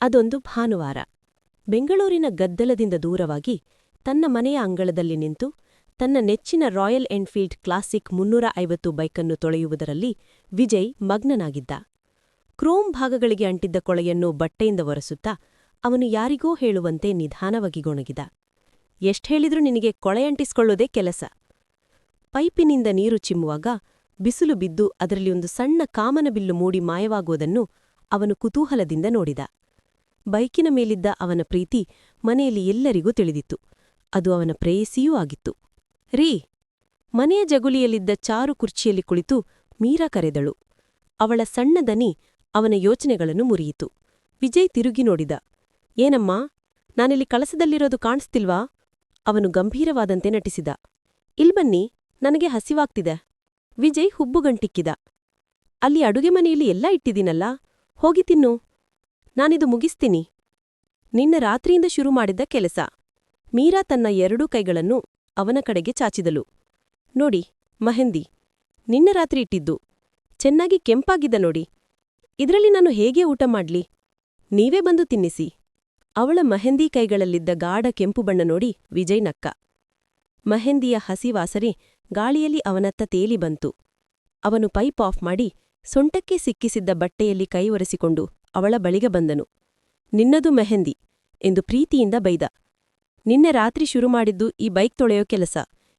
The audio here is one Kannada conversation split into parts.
ಅದೊಂದು ಭಾನುವಾರ. ಬೆಂಗಳೂರಿನ ಗದ್ದಲದಿಂದ ದೂರವಾಗಿ ತನ್ನ ಮನೆಯ ಅಂಗಳದಲ್ಲಿ ನಿಂತು ತನ್ನ ನೆಚ್ಚಿನ ರಾಯಲ್ ಎನ್ಫೀಲ್ಡ್ ಕ್ಲಾಸಿಕ್ ಮುನ್ನೂರ ಐವತ್ತು ಬೈಕನ್ನು ತೊಳೆಯುವುದರಲ್ಲಿ ವಿಜಯ್ ಮಗ್ನನಾಗಿದ್ದ. ಕ್ರೋಮ್ ಭಾಗಗಳಿಗೆ ಅಂಟಿದ್ದ ಕೊಳೆಯನ್ನು ಬಟ್ಟೆಯಿಂದ ಒರೆಸುತ್ತಾ ಅವನು ಯಾರಿಗೋ ಹೇಳುವಂತೆ ನಿಧಾನವಾಗಿ ಗೊಣಗಿದ ಹೇಳಿದ್ರೂ ನಿನಗೆ ಕೊಳೆಯಂಟಿಸಿಕೊಳ್ಳೋದೇ ಕೆಲಸ. ಪೈಪಿನಿಂದ ನೀರು ಚಿಮ್ಮುವಾಗ ಬಿಸಿಲು ಬಿದ್ದು ಅದರಲ್ಲಿ ಒಂದು ಸಣ್ಣ ಕಾಮನಬಿಲ್ಲು ಮೂಡಿ ಮಾಯವಾಗುವುದನ್ನು ಅವನು ಕುತೂಹಲದಿಂದ ನೋಡಿದ. ಬೈಕಿನ ಮೇಲಿದ್ದ ಅವನ ಪ್ರೀತಿ ಮನೆಯಲ್ಲಿ ಎಲ್ಲರಿಗೂ ತಿಳಿದಿತ್ತು. ಅದು ಅವನ ಪ್ರೇಯಸಿಯೂ ಆಗಿತ್ತು. ರೀ, ಮನೆಯ ಜಗುಲಿಯಲ್ಲಿದ್ದ ಚಾರು ಕುರ್ಚಿಯಲ್ಲಿ ಕುಳಿತು ಮೀರಾ ಕರೆದಳು. ಅವಳ ಸಣ್ಣ ದನಿ ಅವನ ಯೋಚನೆಗಳನ್ನು ಮುರಿಯಿತು. ವಿಜಯ್ ತಿರುಗಿ ನೋಡಿದ. ಏನಮ್ಮ, ನಾನಿಲ್ಲಿ ಕಳಸದಲ್ಲಿರೋದು ಕಾಣಿಸ್ತಿಲ್ವಾ? ಅವನು ಗಂಭೀರವಾದಂತೆ ನಟಿಸಿದ. ಇಲ್ಬನ್ನಿ ನನಗೆ ಹಸಿವಾಗ್ತಿದೆ. ವಿಜಯ್ ಹುಬ್ಬುಗಂಟಿಕ್ಕಿದ. ಅಲ್ಲಿ ಅಡುಗೆ ಮನೆಯಲ್ಲಿ ಎಲ್ಲ ಇಟ್ಟಿದ್ದೀನಲ್ಲ, ಹೋಗಿ ತಿನ್ನು. ನಾನಿದು ಮುಗಿಸ್ತೀನಿ. ನಿನ್ನ ರಾತ್ರಿಯಿಂದ ಶುರು ಮಾಡಿದ್ದ ಕೆಲಸ. ಮೀರಾ ತನ್ನ ಎರಡೂ ಕೈಗಳನ್ನು ಅವನ ಕಡೆಗೆ ಚಾಚಿದಳು. ನೋಡಿ, ಮಹೆಂದಿ, ನಿನ್ನ ರಾತ್ರಿ ಇಟ್ಟಿದ್ದು. ಚೆನ್ನಾಗಿ ಕೆಂಪಾಗಿದ್ದ ನೋಡಿ. ಇದರಲ್ಲಿ ನಾನು ಹೇಗೆ ಊಟ ಮಾಡ್ಲಿ? ನೀವೇ ಬಂದು ತಿನ್ನಿಸಿ. ಅವಳ ಮೆಹಂದಿ ಕೈಗಳಲ್ಲಿದ್ದ ಗಾಢ ಕೆಂಪು ಬಣ್ಣ ನೋಡಿ ವಿಜಯ್ ನಕ್ಕ. ಮೆಹಂದಿಯ ಹಸಿವಾಸರೆ ಗಾಳಿಯಲ್ಲಿ ಅವನತ್ತ ತೇಲಿ ಬಂತು. ಅವನು ಪೈಪ್ ಆಫ್ ಮಾಡಿ ಸೊಂಟಕ್ಕೆ ಸಿಕ್ಕಿಸಿದ್ದ ಬಟ್ಟೆಯಲ್ಲಿ ಕೈ ಒರೆಸಿಕೊಂಡು ಅವಳ ಬಳಿಗೆ ಬಂದನು. ನಿನ್ನದು ಮೆಹಂದಿ ಎಂದು ಪ್ರೀತಿಯಿಂದ ಬೈದ. ನಿನ್ನೆ ರಾತ್ರಿ ಶುರು ಮಾಡಿದ್ದು ಈ ಬೈಕ್ ತೊಳೆಯೋ ಕೆಲಸ.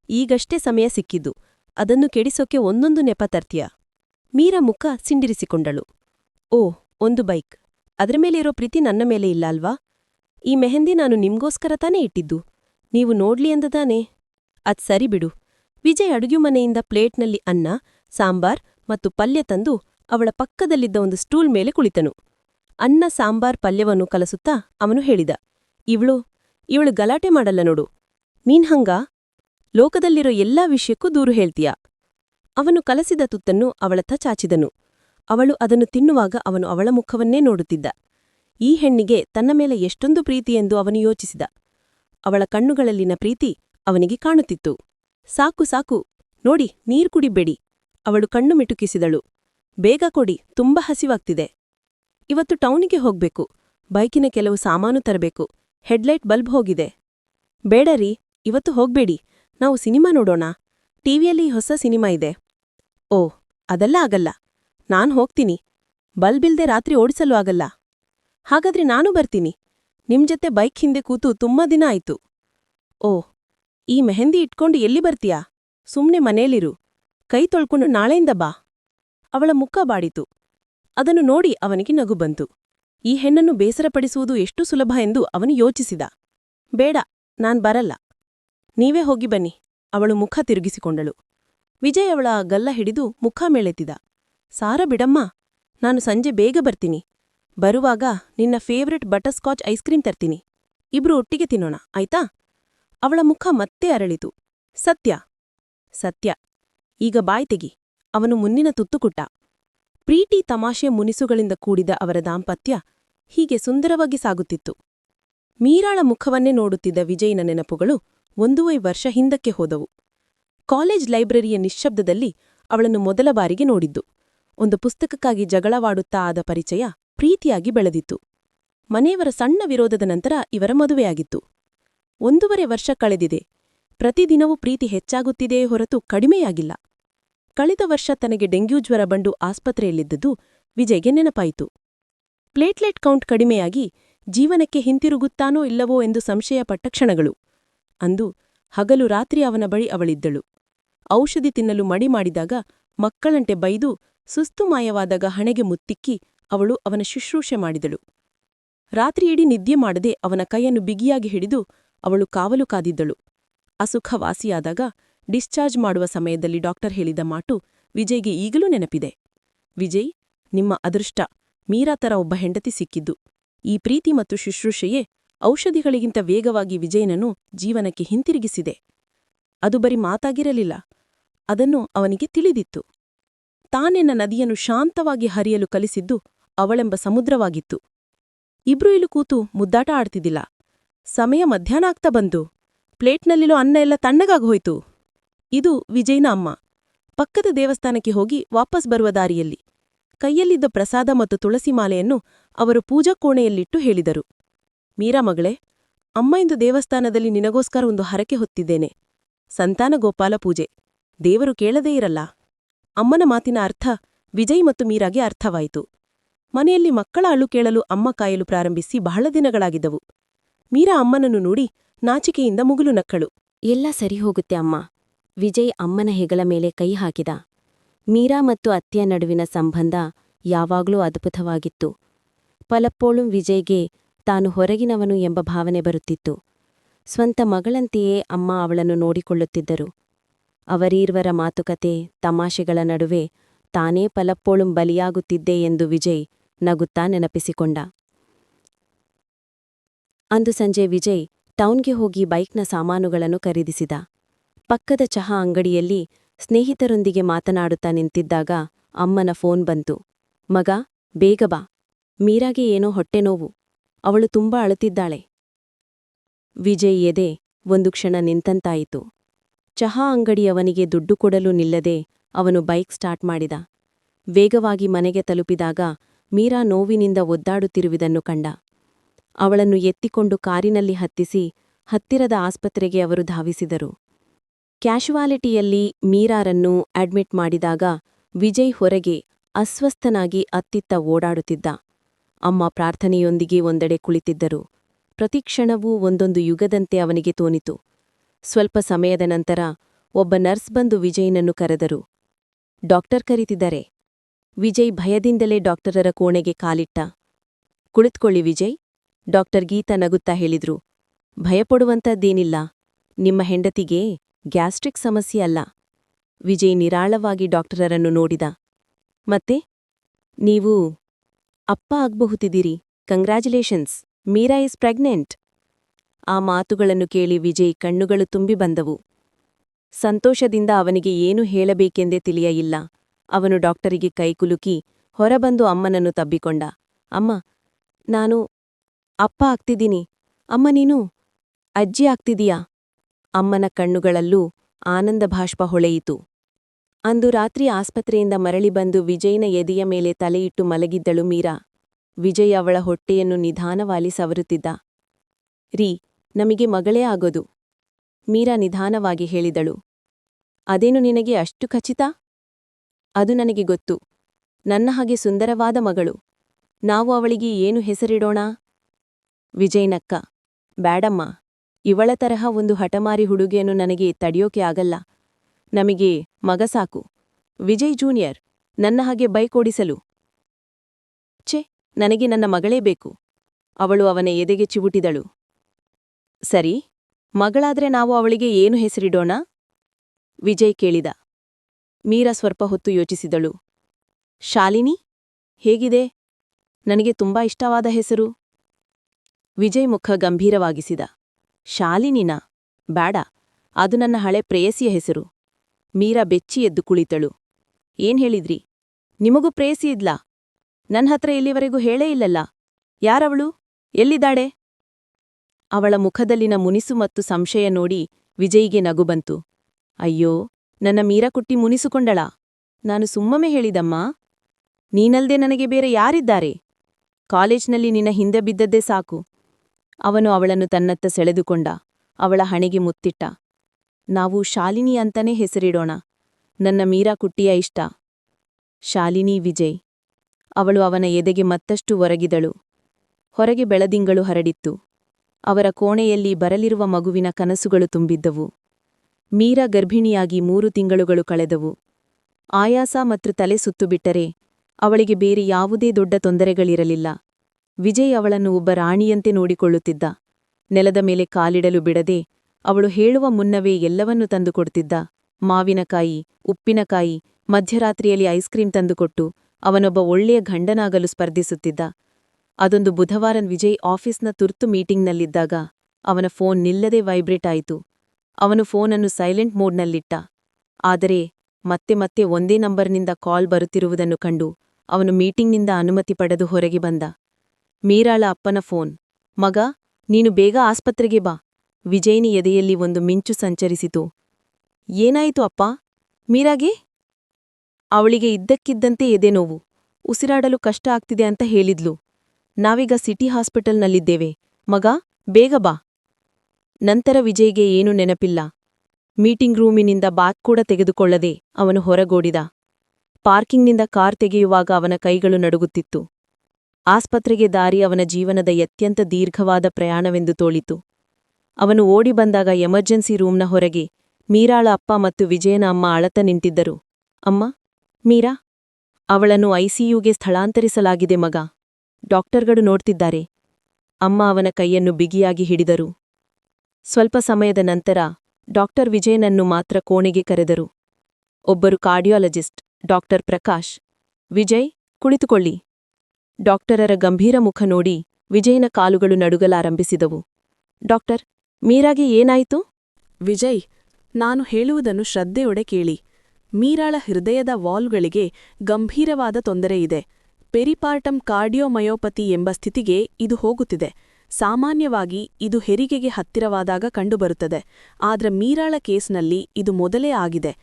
ಈಗಷ್ಟೇ ಸಮಯ ಸಿಕ್ಕಿದ್ದು. ಅದನ್ನು ಕೆಡಿಸೋಕೆ ಒಂದೊಂದು ನೆಪ ತರ್ತೀಯ? ಮೀರಾ ಮುಖ ಸಿಂಡಿರಿಸಿಕೊಂಡಳು. ಓ, ಒಂದು ಬೈಕ್. ಅದರ ಮೇಲೆ ಇರೋ ಪ್ರೀತಿ ನನ್ನ ಮೇಲೆ ಇಲ್ಲ ಅಲ್ವಾ? ಈ ಮೆಹಂದಿ ನಾನು ನಿಮ್ಗೋಸ್ಕರ ತಾನೇ ಇಟ್ಟಿದ್ದು. ನೀವು ನೋಡ್ಲಿ ಅಂದದಾನೆ ಅದ್ ಸರಿ ಬಿಡು. ವಿಜಯ್ ಅಡುಗೆ ಮನೆಯಿಂದ ಪ್ಲೇಟ್ನಲ್ಲಿ ಅನ್ನ, ಸಾಂಬಾರ್ ಮತ್ತು ಪಲ್ಯ ತಂದು ಅವಳ ಪಕ್ಕದಲ್ಲಿದ್ದ ಒಂದು ಸ್ಟೂಲ್ ಮೇಲೆ ಕುಳಿತನು. ಅನ್ನ ಸಾಂಬಾರ್ ಪಲ್ಯವನ್ನು ಕಲಸುತ್ತಾ ಅವನು ಹೇಳಿದ, ಇವಳು ಇವಳು ಗಲಾಟೆ ಮಾಡಲ್ಲ ನೋಡು. ನೀನ್ ಹಂಗ? ಲೋಕದಲ್ಲಿರೋ ಎಲ್ಲಾ ವಿಷಯಕ್ಕೂ ದೂರು ಹೇಳ್ತೀಯ? ಅವನು ಕಲಸಿದ ತುತ್ತನ್ನು ಅವಳತ್ತ ಚಾಚಿದನು. ಅವಳು ಅದನ್ನು ತಿನ್ನುವಾಗ ಅವನು ಅವಳ ಮುಖವನ್ನೇ ನೋಡುತ್ತಿದ್ದ. ಈ ಹೆಣ್ಣಿಗೆ ತನ್ನ ಮೇಲೆ ಎಷ್ಟೊಂದು ಪ್ರೀತಿ ಎಂದು ಅವನು ಯೋಚಿಸಿದ. ಅವಳ ಕಣ್ಣುಗಳಲ್ಲಿನ ಪ್ರೀತಿ ಅವನಿಗೆ ಕಾಣುತ್ತಿತ್ತು. ಸಾಕು ಸಾಕು, ನೋಡಿ, ನೀರು ಕುಡಿಬೇಡಿ. ಅವಳು ಕಣ್ಣು ಮಿಟುಕಿಸಿದಳು. ಬೇಗ ಕೊಡಿ, ತುಂಬ ಹಸಿವಾಗ್ತಿದೆ. ಇವತ್ತು ಟೌನಿಗೆ ಹೋಗ್ಬೇಕು. ಬೈಕಿನ ಕೆಲವು ಸಾಮಾನು ತರಬೇಕು. ಹೆಡ್ಲೈಟ್ ಬಲ್ಬ್ ಹೋಗಿದೆ. ಬೇಡ ರೀ, ಇವತ್ತು ಹೋಗ್ಬೇಡಿ. ನಾವು ಸಿನಿಮಾ ನೋಡೋಣ. ಟಿವಿಯಲ್ಲಿ ಹೊಸ ಸಿನಿಮಾ ಇದೆ. ಓ, ಅದೆಲ್ಲ ಆಗಲ್ಲ. ನಾನು ಹೋಗ್ತೀನಿ. ಬಲ್ಬಿಲ್ದೆ ರಾತ್ರಿ ಓಡಿಸಲು ಆಗಲ್ಲ. ಹಾಗಾದ್ರೆ ನಾನು ಬರ್ತೀನಿ. ನಿಮ್ ಜೊತೆ ಬೈಕ್ ಹಿಂದೆ ಕೂತು ತುಂಬಾ ದಿನ ಆಯ್ತು. ಓ, ಈ ಮೆಹಂದಿ ಇಟ್ಕೊಂಡು ಎಲ್ಲಿ ಬರ್ತೀಯಾ? ಸುಮ್ನೆ ಮನೇಲಿರು. ಕೈ ತೊಳ್ಕೊಂಡು ನಾಳೆಯಿಂದ ಬಾ. ಅವಳ ಮುಖ ಬಾಡಿತು. ಅದನ್ನು ನೋಡಿ ಅವನಿಗೆ ನಗು ಬಂತು. ಈ ಹೆಣ್ಣನ್ನು ಬೇಸರಪಡಿಸುವುದು ಎಷ್ಟು ಸುಲಭ ಎಂದು ಅವನು ಯೋಚಿಸಿದ. ಬೇಡ, ನಾನ್ ಬರಲ್ಲ. ನೀವೇ ಹೋಗಿ ಬನ್ನಿ. ಅವಳು ಮುಖ ತಿರುಗಿಸಿಕೊಂಡಳು. ವಿಜಯ್ ಅವಳ ಗಲ್ಲ ಹಿಡಿದು ಮುಖ ಮೇಳೆತ್ತಿದ. ಸಾರ ಬಿಡಮ್ಮ, ನಾನು ಸಂಜೆ ಬೇಗ ಬರ್ತೀನಿ. ಬರುವಾಗ ನಿನ್ನ ಫೇವ್ರೆಟ್ ಬಟರ್ಸ್ಕಾಚ್ ಐಸ್ ತರ್ತೀನಿ. ಇಬ್ರು ಒಟ್ಟಿಗೆ ತಿನ್ನೋಣ, ಆಯ್ತಾ? ಅವಳ ಮುಖ ಮತ್ತೆ ಅರಳಿತು. ಸತ್ಯ. ಸತ್ಯ. ಈಗ ಬಾಯ್ತೆಗಿ ಅವನು ಮುನ್ನಿನ ತುತ್ತುಕುಟ್ಟ ಪ್ರೀತಿ ತಮಾಷೆ ಮುನಿಸುಗಳಿಂದ ಕೂಡಿದ ಅವರ ದಾಂಪತ್ಯ ಹೀಗೆ ಸುಂದರವಾಗಿ ಸಾಗುತ್ತಿತ್ತು. ಮೀರಾಳ ಮುಖವನ್ನೇ ನೋಡುತ್ತಿದ್ದ ವಿಜಯನ ನೆನಪುಗಳು ಒಂದೂವರೆ ವರ್ಷ ಹಿಂದಕ್ಕೆ ಹೋದವು. ಕಾಲೇಜ್ ಲೈಬ್ರರಿಯ ನಿಶ್ಶಬ್ದದಲ್ಲಿ ಅವಳನ್ನು ಮೊದಲ ಬಾರಿಗೆ ನೋಡಿದ್ದು. ಒಂದು ಪುಸ್ತಕಕ್ಕಾಗಿ ಜಗಳವಾಡುತ್ತಾ ಆದ ಪರಿಚಯ ಪ್ರೀತಿಯಾಗಿ ಬೆಳೆದಿತ್ತು. ಮನೆಯವರ ಸಣ್ಣ ವಿರೋಧದ ನಂತರ ಇವರ ಮದುವೆಯಾಗಿತ್ತು. ಒಂದೂವರೆ ವರ್ಷ ಕಳೆದಿದೆ. ಪ್ರತಿದಿನವೂ ಪ್ರೀತಿ ಹೆಚ್ಚಾಗುತ್ತಿದೆಯೇ ಹೊರತು ಕಡಿಮೆಯಾಗಿಲ್ಲ. ಕಳೆದ ವರ್ಷ ತನಗೆ ಡೆಂಗ್ಯೂ ಜ್ವರ ಬಂಡು ಆಸ್ಪತ್ರೆಯಲ್ಲಿದ್ದುದು ವಿಜಯ್ಗೆ ನೆನಪಾಯಿತು. ಪ್ಲೇಟ್ಲೆಟ್ ಕೌಂಟ್ ಕಡಿಮೆಯಾಗಿ ಜೀವನಕ್ಕೆ ಹಿಂತಿರುಗುತ್ತಾನೋ ಇಲ್ಲವೋ ಎಂದು ಸಂಶಯಪಟ್ಟ ಕ್ಷಣಗಳು. ಅಂದು ಹಗಲು ರಾತ್ರಿ ಅವನ ಬಳಿ ಅವಳಿದ್ದಳು. ಔಷಧಿ ತಿನ್ನಲು ಮಡಿ ಮಾಡಿದಾಗ ಮಕ್ಕಳಂಟೆ ಬೈದು ಸುಸ್ತು ಮಾಯವಾದಾಗ ಹಣೆಗೆ ಮುತ್ತಿಕ್ಕಿ ಅವಳು ಅವನ ಶುಶ್ರೂಷೆ ಮಾಡಿದಳು. ರಾತ್ರಿಯಿಡೀ ನಿದ್ದೆ ಮಾಡದೆ ಅವನ ಕೈಯನ್ನು ಬಿಗಿಯಾಗಿ ಹಿಡಿದು ಅವಳು ಕಾವಲು ಕಾದಿದ್ದಳು. ಅಸುಖ ವಾಸಿಯಾದಾಗ ಡಿಸ್ಚಾರ್ಜ್ ಮಾಡುವ ಸಮಯದಲ್ಲಿ ಡಾಕ್ಟರ್ ಹೇಳಿದ ಮಾತು ವಿಜಯ್ಗೆ ಈಗಲೂ ನೆನಪಿದೆ. ವಿಜಯ್, ನಿಮ್ಮ ಅದೃಷ್ಟ, ಮೀರಾ ತರ ಒಬ್ಬ ಹೆಂಡತಿ ಸಿಕ್ಕಿದ್ದು. ಈ ಪ್ರೀತಿ ಮತ್ತು ಶುಶ್ರೂಷೆಯೇ ಔಷಧಿಗಳಿಗಿಂತ ವೇಗವಾಗಿ ವಿಜಯನನ್ನು ಜೀವನಕ್ಕೆ ಹಿಂತಿರುಗಿಸಿದೆ. ಅದು ಬರೀ ಮಾತಾಗಿರಲಿಲ್ಲ, ಅದನ್ನು ಅವನಿಗೆ ತಿಳಿದಿತ್ತು. ತಾನೆನ್ನ ನದಿಯನ್ನು ಶಾಂತವಾಗಿ ಹರಿಯಲು ಕಲಿಸಿದ್ದು ಅವಳೆಂಬ ಸಮುದ್ರವಾಗಿತ್ತು. ಇಬ್ರು ಇಲು ಕೂತು ಮುದ್ದಾಟ ಆಡ್ತಿದ್ದಿಲ್ಲ. ಸಮಯ ಮಧ್ಯಾಹ್ನ ಆಗ್ತಾ ಬಂದು, ಪ್ಲೇಟ್ನಲ್ಲಿರೋ ಅನ್ನ ಎಲ್ಲ ತಣ್ಣಗಾಗೋಯ್ತು ಇದು ವಿಜಯ್ನ ಅಮ್ಮ. ಪಕ್ಕದ ದೇವಸ್ಥಾನಕ್ಕೆ ಹೋಗಿ ವಾಪಸ್ ಬರುವ ದಾರಿಯಲ್ಲಿ. ಕೈಯಲ್ಲಿದ್ದ ಪ್ರಸಾದ ಮತ್ತು ತುಳಸಿ ಮಾಲೆಯನ್ನು ಅವರು ಪೂಜಾ ಕೋಣೆಯಲ್ಲಿಟ್ಟು ಹೇಳಿದರು. ಮೀರಾ ಮಗಳೇ, ಅಮ್ಮ ಇಂದು ದೇವಸ್ಥಾನದಲ್ಲಿ ನಿನಗೋಸ್ಕರ ಒಂದು ಹರಕೆ ಹೊತ್ತಿದ್ದೇನೆ. ಸಂತಾನ ಗೋಪಾಲ ಪೂಜೆ. ದೇವರು ಕೇಳದೇ ಇರಲ್ಲ. ಅಮ್ಮನ ಮಾತಿನ ಅರ್ಥ ವಿಜಯ್ ಮತ್ತು ಮೀರಾಗೆ ಅರ್ಥವಾಯಿತು. ಮನೆಯಲ್ಲಿ ಮಕ್ಕಳ ಅಳು ಕೇಳಲು ಅಮ್ಮ ಕಾಯಲು ಪ್ರಾರಂಭಿಸಿ ಬಹಳ ದಿನಗಳಾಗಿದ್ದವು. ಮೀರಾ ಅಮ್ಮನನ್ನು ನೋಡಿ ನಾಚಿಕೆಯಿಂದ ಮುಗುಲು ನಕ್ಕಳು. ಎಲ್ಲ ಸರಿ ಹೋಗುತ್ತೆ ಅಮ್ಮ. ವಿಜಯ್ ಅಮ್ಮನ ಹೆಗಲ ಮೇಲೆ ಕೈ ಹಾಕಿದ. ಮೀರಾ ಮತ್ತು ಅತ್ತೆಯ ನಡುವಿನ ಸಂಬಂಧ ಯಾವಾಗ್ಲೂ ಅದ್ಭುತವಾಗಿತ್ತು. ಪಲಪ್ಪೋಳುಂ ವಿಜಯ್ಗೆ ತಾನು ಹೊರಗಿನವನು ಎಂಬ ಭಾವನೆ ಬರುತ್ತಿತ್ತು. ಸ್ವಂತ ಮಗಳಂತೆಯೇ ಅಮ್ಮ ಅವಳನ್ನು ನೋಡಿಕೊಳ್ಳುತ್ತಿದ್ದರು. ಅವರೀರ್ವರ ಮಾತುಕತೆ, ತಮಾಷೆಗಳ ನಡುವೆ ತಾನೇ ಪಲಪ್ಪೋಳುಂ ಬಲಿಯಾಗುತ್ತಿದ್ದೆ ಎಂದು ವಿಜಯ್ ನಗುತ್ತಾ ನೆನಪಿಸಿಕೊಂಡ. ಅಂದು ಸಂಜೆ ವಿಜಯ್ ಟೌನ್ಗೆ ಹೋಗಿ ಬೈಕ್ನ ಸಾಮಾನುಗಳನ್ನು ಖರೀದಿಸಿದ. ಪಕ್ಕದ ಚಹಾ ಅಂಗಡಿಯಲ್ಲಿ ಸ್ನೇಹಿತರೊಂದಿಗೆ ಮಾತನಾಡುತ್ತಾ ನಿಂತಿದ್ದಾಗ ಅಮ್ಮನ ಫೋನ್ ಬಂತು. ಮಗ, ಬೇಗ ಬಾ. ಮೀರಾಗೆ ಏನೋ ಹೊಟ್ಟೆನೋವು ಅವಳು ತುಂಬಾ ಅಳುತ್ತಿದ್ದಾಳೆ. ವಿಜಯ್ ಎದೆ ಒಂದು ಕ್ಷಣ ನಿಂತಂತಾಯಿತು. ಚಹಾ ಅಂಗಡಿಯವನಿಗೆ ದುಡ್ಡು ಕೊಡಲು ನಿಲ್ಲದೆ ಅವನು ಬೈಕ್ ಸ್ಟಾರ್ಟ್ ಮಾಡಿದ. ವೇಗವಾಗಿ ಮನೆಗೆ ತಲುಪಿದಾಗ ಮೀರಾ ನೋವಿನಿಂದ ಒದ್ದಾಡುತ್ತಿರುವುದನ್ನು ಕಂಡ. ಅವಳನ್ನು ಎತ್ತಿಕೊಂಡು ಕಾರಿನಲ್ಲಿ ಹತ್ತಿಸಿ ಹತ್ತಿರದ ಆಸ್ಪತ್ರೆಗೆ ಅವರು ಧಾವಿಸಿದರು. ಕ್ಯಾಶುವಾಲಿಟಿಯಲ್ಲಿ ಮೀರಾರನ್ನು ಅಡ್ಮಿಟ್ ಮಾಡಿದಾಗ ವಿಜಯ್ ಹೊರಗೆ ಅಸ್ವಸ್ಥನಾಗಿ ಅತ್ತಿತ್ತ ಓಡಾಡುತ್ತಿದ್ದ. ಅಮ್ಮ ಪ್ರಾರ್ಥನೆಯೊಂದಿಗೆ ಒಂದೆಡೆ ಕುಳಿತಿದ್ದರು. ಪ್ರತಿಕ್ಷಣವೂ ಒಂದೊಂದು ಯುಗದಂತೆ ಅವನಿಗೆ ತೋನಿತು. ಸ್ವಲ್ಪ ಸಮಯದ ನಂತರ ಒಬ್ಬ ನರ್ಸ್ ಬಂದು ವಿಜಯ್ನನ್ನು ಕರೆದರು. ಡಾಕ್ಟರ್ ಕರೀತಿದ್ದಾರೆ. ವಿಜಯ್ ಭಯದಿಂದಲೇ ಡಾಕ್ಟರರ ಕೋಣೆಗೆ ಕಾಲಿಟ್ಟ. ಕುಳಿತುಕೊಳ್ಳಿ ವಿಜಯ್, ಡಾಕ್ಟರ್ ಗೀತಾ ನಗುತ್ತಾ ಹೇಳಿದ್ರು. ಭಯಪಡುವಂಥದ್ದೇನಿಲ್ಲ ನಿಮ್ಮ ಹೆಂಡತಿಗೆ ಗ್ಯಾಸ್ಟ್ರಿಕ್ ಸಮಸ್ಯೆ ಅಲ್ಲ. ವಿಜಯ್ ನಿರಾಳವಾಗಿ ಡಾಕ್ಟರರನ್ನು ನೋಡಿದ. ಮತ್ತೆ? ನೀವು ಅಪ್ಪ ಆಗ್ಬಹುದಿದ್ದೀರಿ. ಕಂಗ್ರ್ಯಾಚುಲೇಷನ್ಸ್. Meera is pregnant. ಆ ಮಾತುಗಳನ್ನು ಕೇಳಿ ವಿಜಯ್ ಕಣ್ಣುಗಳು ತುಂಬಿ ಬಂದವು. ಸಂತೋಷದಿಂದ ಅವನಿಗೆ ಏನು ಹೇಳಬೇಕೆಂದೇ ತಿಳಿಯಯಿಲ್ಲ ಅವನು ಡಾಕ್ಟರಿಗೆ ಕೈಕುಲುಕಿ ಹೊರಬಂದು ಅಮ್ಮನನ್ನು ತಬ್ಬಿಕೊಂಡ. ಅಮ್ಮ, ನಾನು ಅಪ್ಪ ಆಗ್ತಿದ್ದೀನಿ. ಅಮ್ಮ, ನೀನು ಅಜ್ಜಿ ಆಗ್ತಿದೀಯಾ ಅಮ್ಮನ ಕಣ್ಣುಗಳಲ್ಲೂ ಆನಂದಭಾಷ್ಪ ಹೊಳೆಯಿತು. ಅಂದು ರಾತ್ರಿ ಆಸ್ಪತ್ರೆಯಿಂದ ಮರಳಿ ಬಂದು ವಿಜಯನ ಎದೆಯ ಮೇಲೆ ತಲೆಯಿಟ್ಟು ಮಲಗಿದ್ದಳು ಮೀರಾ. ವಿಜಯ್ ಅವಳ ಹೊಟ್ಟೆಯನ್ನು ನಿಧಾನವಾಗಿ ಸವರುತ್ತಿದ್ದ. ರೀ, ನಮಗೆ ಮಗಳೇ ಆಗೋದು. ಮೀರಾ ನಿಧಾನವಾಗಿ ಹೇಳಿದಳು. ಅದೇನು ನಿನಗೆ ಅಷ್ಟು ಖಚಿತ? ಅದು ನನಗೆ ಗೊತ್ತು. ನನ್ನ ಹಾಗೆ ಸುಂದರವಾದ ಮಗಳು. ನಾವು ಅವಳಿಗೆ ಏನು ಹೆಸರಿಡೋಣ? ವಿಜಯ್ನಕ್ಕ ಬ್ಯಾಡಮ್ಮ. ಇವಳ ತರಹ ಒಂದು ಹಠಮಾರಿ ಹುಡುಗಿಯನ್ನು ನನಗೆ ತಡೆಯೋಕೆ ಆಗಲ್ಲ. ನಮಗೆ ಮಗ ಸಾಕು. ವಿಜಯ್ ಜೂನಿಯರ್, ನನ್ನ ಹಾಗೆ ಬೈಕ್ ಓಡಿಸಲು ಛೆ, ನನಗೆ ನನ್ನ ಮಗಳೇ ಬೇಕು. ಅವಳು ಅವನ ಎದೆಗೆ ಚಿವುಟಿದಳು. ಸರಿ, ಮಗಳಾದ್ರೆ ನಾವು ಅವಳಿಗೆ ಏನು ಹೆಸರಿಡೋಣ? ವಿಜಯ್ ಕೇಳಿದ. ಮೀರಾ ಸ್ವಲ್ಪ ಹೊತ್ತು ಯೋಚಿಸಿದಳು. ಶಾಲಿನಿ, ಹೇಗಿದೆ? ನನಗೆ ತುಂಬಾ ಇಷ್ಟವಾದ ಹೆಸರು. ವಿಜಯ್ ಮುಖ ಗಂಭೀರವಾಗಿಸಿದ. ಶಾಲಿನಿನ. ಬ್ಯಾಡ, ಅದು ನನ್ನ ಹಳೆ ಪ್ರೇಯಸಿಯ ಹೆಸರು. ಮೀರಾ ಬೆಚ್ಚಿ ಎದ್ದು ಕುಳಿತಳು. ಏನ್ ಹೇಳಿದ್ರಿ? ನಿಮಗೂ ಪ್ರೇಯಸಿ ಇದ್ಲಾ? ನನ್ ಹತ್ರ ಇಲ್ಲಿವರೆಗೂ ಹೇಳೇ ಇಲ್ಲಲ್ಲ. ಯಾರವಳು? ಎಲ್ಲಿದ್ದಾಳೆ? ಅವಳ ಮುಖದಲ್ಲಿನ ಮುನಿಸು ಮತ್ತು ಸಂಶಯ ನೋಡಿ ವಿಜಯ್ಗೆ ನಗು ಬಂತು. ಅಯ್ಯೋ, ನನ್ನ ಮೀರಾಕುಟ್ಟಿ ಮುನಿಸುಕೊಂಡಳ? ನಾನು ಸುಮ್ಮನೆ ಹೇಳಿದಮ್ಮ. ನೀನಲ್ದೆ ನನಗೆ ಬೇರೆ ಯಾರಿದ್ದಾರೆ? ಕಾಲೇಜ್ನಲ್ಲಿ ನಿನ್ನ ಹಿಂದೆ ಬಿದ್ದದ್ದೇ ಸಾಕು. ಅವನು ಅವಳನ್ನು ತನ್ನತ್ತ ಸೆಳೆದುಕೊಂಡ. ಅವಳ ಹಣೆಗೆ ಮುತ್ತಿಟ್ಟ. ನಾವು ಶಾಲಿನಿ ಅಂತನೇ ಹೆಸರಿಡೋಣ. ನನ್ನ ಮೀರಾ ಕುಟ್ಟಿಯ ಇಷ್ಟ. ಶಾಲಿನಿ ವಿಜಯ್. ಅವಳು ಅವನ ಎದೆಗೆ ಮತ್ತಷ್ಟು ಒರಗಿದಳು. ಹೊರಗೆ ಬೆಳದಿಂಗಳು ಹರಡಿತ್ತು. ಅವರ ಕೋಣೆಯಲ್ಲಿ ಬರಲಿರುವ ಮಗುವಿನ ಕನಸುಗಳು ತುಂಬಿದ್ದವು. ಮೀರಾ ಗರ್ಭಿಣಿಯಾಗಿ ಮೂರು ತಿಂಗಳುಗಳು ಕಳೆದವು. ಆಯಾಸ ಮತ್ತು ತಲೆ ಸುತ್ತು ಬಿಟ್ಟರೆ ಅವಳಿಗೆ ಬೇರೆ ಯಾವುದೇ ದೊಡ್ಡ ತೊಂದರೆಗಳಿರಲಿಲ್ಲ. ವಿಜಯ್ ಅವಳನ್ನು ಒಬ್ಬ ರಾಣಿಯಂತೆ ನೋಡಿಕೊಳ್ಳುತ್ತಿದ್ದ. ನೆಲದ ಮೇಲೆ ಕಾಲಿಡಲು ಬಿಡದೆ ಅವಳು ಹೇಳುವ ಮುನ್ನವೇ ಎಲ್ಲವನ್ನೂ ತಂದುಕೊಡ್ತಿದ್ದ. ಮಾವಿನಕಾಯಿ, ಉಪ್ಪಿನಕಾಯಿ, ಮಧ್ಯರಾತ್ರಿಯಲ್ಲಿ ಐಸ್ಕ್ರೀಂ ತಂದುಕೊಟ್ಟು ಅವನೊಬ್ಬ ಒಳ್ಳೆಯ ಗಂಡನಾಗಲು ಸ್ಪರ್ಧಿಸುತ್ತಿದ್ದ. ಅದೊಂದು ಬುಧವಾರನ್ ವಿಜಯ್ ಆಫೀಸ್ನ ತುರ್ತು ಮೀಟಿಂಗ್ನಲ್ಲಿದ್ದಾಗ ಅವನ ಫೋನ್ ನಿಲ್ಲದೆ ವೈಬ್ರೇಟ್ ಆಯಿತು. ಅವನು ಫೋನನ್ನು ಸೈಲೆಂಟ್ ಮೋಡ್ನಲ್ಲಿಟ್ಟ. ಆದರೆ ಮತ್ತೆ ಮತ್ತೆ ಒಂದೇ ನಂಬರ್ನಿಂದ ಕಾಲ್ ಬರುತ್ತಿರುವುದನ್ನು ಕಂಡು ಅವನು ಮೀಟಿಂಗ್ನಿಂದ ಅನುಮತಿ ಪಡೆದು ಹೊರಗೆ ಬಂದ. ಮೀರಾಳ ಅಪ್ಪನ ಫೋನ್. ಮಗ, ನೀನು ಬೇಗ ಆಸ್ಪತ್ರೆಗೆ ಬಾ. ವಿಜಯ್ನಿ ಎದೆಯಲ್ಲಿ ಒಂದು ಮಿಂಚು ಸಂಚರಿಸಿತು. ಏನಾಯಿತು ಅಪ್ಪ? ಮೀರಾಗೆ? ಅವಳಿಗೆ ಇದ್ದಕ್ಕಿದ್ದಂತೆ ಎದೆನೋವು ಉಸಿರಾಡಲು ಕಷ್ಟ ಆಗ್ತಿದೆ ಅಂತ ಹೇಳಿದ್ಲು. ನಾವೀಗ ಸಿಟಿ ಹಾಸ್ಪಿಟಲ್ನಲ್ಲಿದ್ದೇವೆ. ಮಗ, ಬೇಗ ಬಾ. ನಂತರ ವಿಜಯ್ಗೆ ಏನೂ ನೆನಪಿಲ್ಲ. ಮೀಟಿಂಗ್ ರೂಮಿನಿಂದ ಬ್ಯಾಗ್ ಕೂಡ ತೆಗೆದುಕೊಳ್ಳದೆ ಅವನು ಹೊರಗೋಡಿದ. ಪಾರ್ಕಿಂಗ್ನಿಂದ ಕಾರ್ ತೆಗೆಯುವಾಗ ಅವನ ಕೈಗಳು ನಡುಗುತ್ತಿತ್ತು. ಆಸ್ಪತ್ರೆಗೆ ದಾರಿ ಅವನ ಜೀವನದ ಅತ್ಯಂತ ದೀರ್ಘವಾದ ಪ್ರಯಾಣವೆಂದು ತೋಳಿತು. ಅವನು ಓಡಿ ಬಂದಾಗ ಎಮರ್ಜೆನ್ಸಿ ರೂಮ್ನ ಹೊರಗೆ ಮೀರಾಳ ಅಪ್ಪ ಮತ್ತು ವಿಜಯನ ಅಮ್ಮ ಅಳತ ನಿಂತಿದ್ದರು. ಅಮ್ಮ, ಮೀರಾ, ಅವಳನ್ನು ಐಸಿಯುಗೆ ಸ್ಥಳಾಂತರಿಸಲಾಗಿದೆ ಮಗ. ಡಾಕ್ಟರ್ಗಳು ನೋಡ್ತಿದ್ದಾರೆ ಅಮ್ಮ ಅವನ ಕೈಯನ್ನು ಬಿಗಿಯಾಗಿ ಹಿಡಿದರು. ಸ್ವಲ್ಪ ಸಮಯದ ನಂತರ ಡಾಕ್ಟರ್ ವಿಜಯನನ್ನು ಮಾತ್ರ ಕೋಣೆಗೆ ಕರೆದರು. ಒಬ್ಬರು ಕಾರ್ಡಿಯಾಲಜಿಸ್ಟ್, ಡಾಕ್ಟರ್ ಪ್ರಕಾಶ್. ವಿಜಯ್, ಕುಳಿತುಕೊಳ್ಳಿ. ಡಾಕ್ಟರರ ಗಂಭೀರ ಮುಖ ನೋಡಿ ವಿಜಯನ ಕಾಲುಗಳು ನಡುಗಲಾರಂಭಿಸಿದವು. ಡಾಕ್ಟರ್, ಮೀರಾಗೆ ಏನಾಯಿತು? ವಿಜಯ್, ನಾನು ಹೇಳುವುದನ್ನು ಶ್ರದ್ಧೆಯೊಡೆ ಕೇಳಿ. ಮೀರಾಳ ಹೃದಯದ ವಾಲ್ವ್ಗಳಿಗೆ ಗಂಭೀರವಾದ ತೊಂದರೆಯಿದೆ ಪೆರಿಪಾರ್ಟಮ್ ಕಾರ್ಡಿಯೋಮಯೋಪತಿ ಎಂಬ ಸ್ಥಿತಿಗೆ ಇದು ಹೋಗುತ್ತಿದೆ. ಸಾಮಾನ್ಯವಾಗಿ ಇದು ಹೆರಿಗೆಗೆ ಹತ್ತಿರವಾದಾಗ ಕಂಡುಬರುತ್ತದೆ. ಆದ್ರ ಮೀರಾಳ ಕೇಸ್ನಲ್ಲಿ ಇದು ಮೊದಲೇ ಆಗಿದೆ.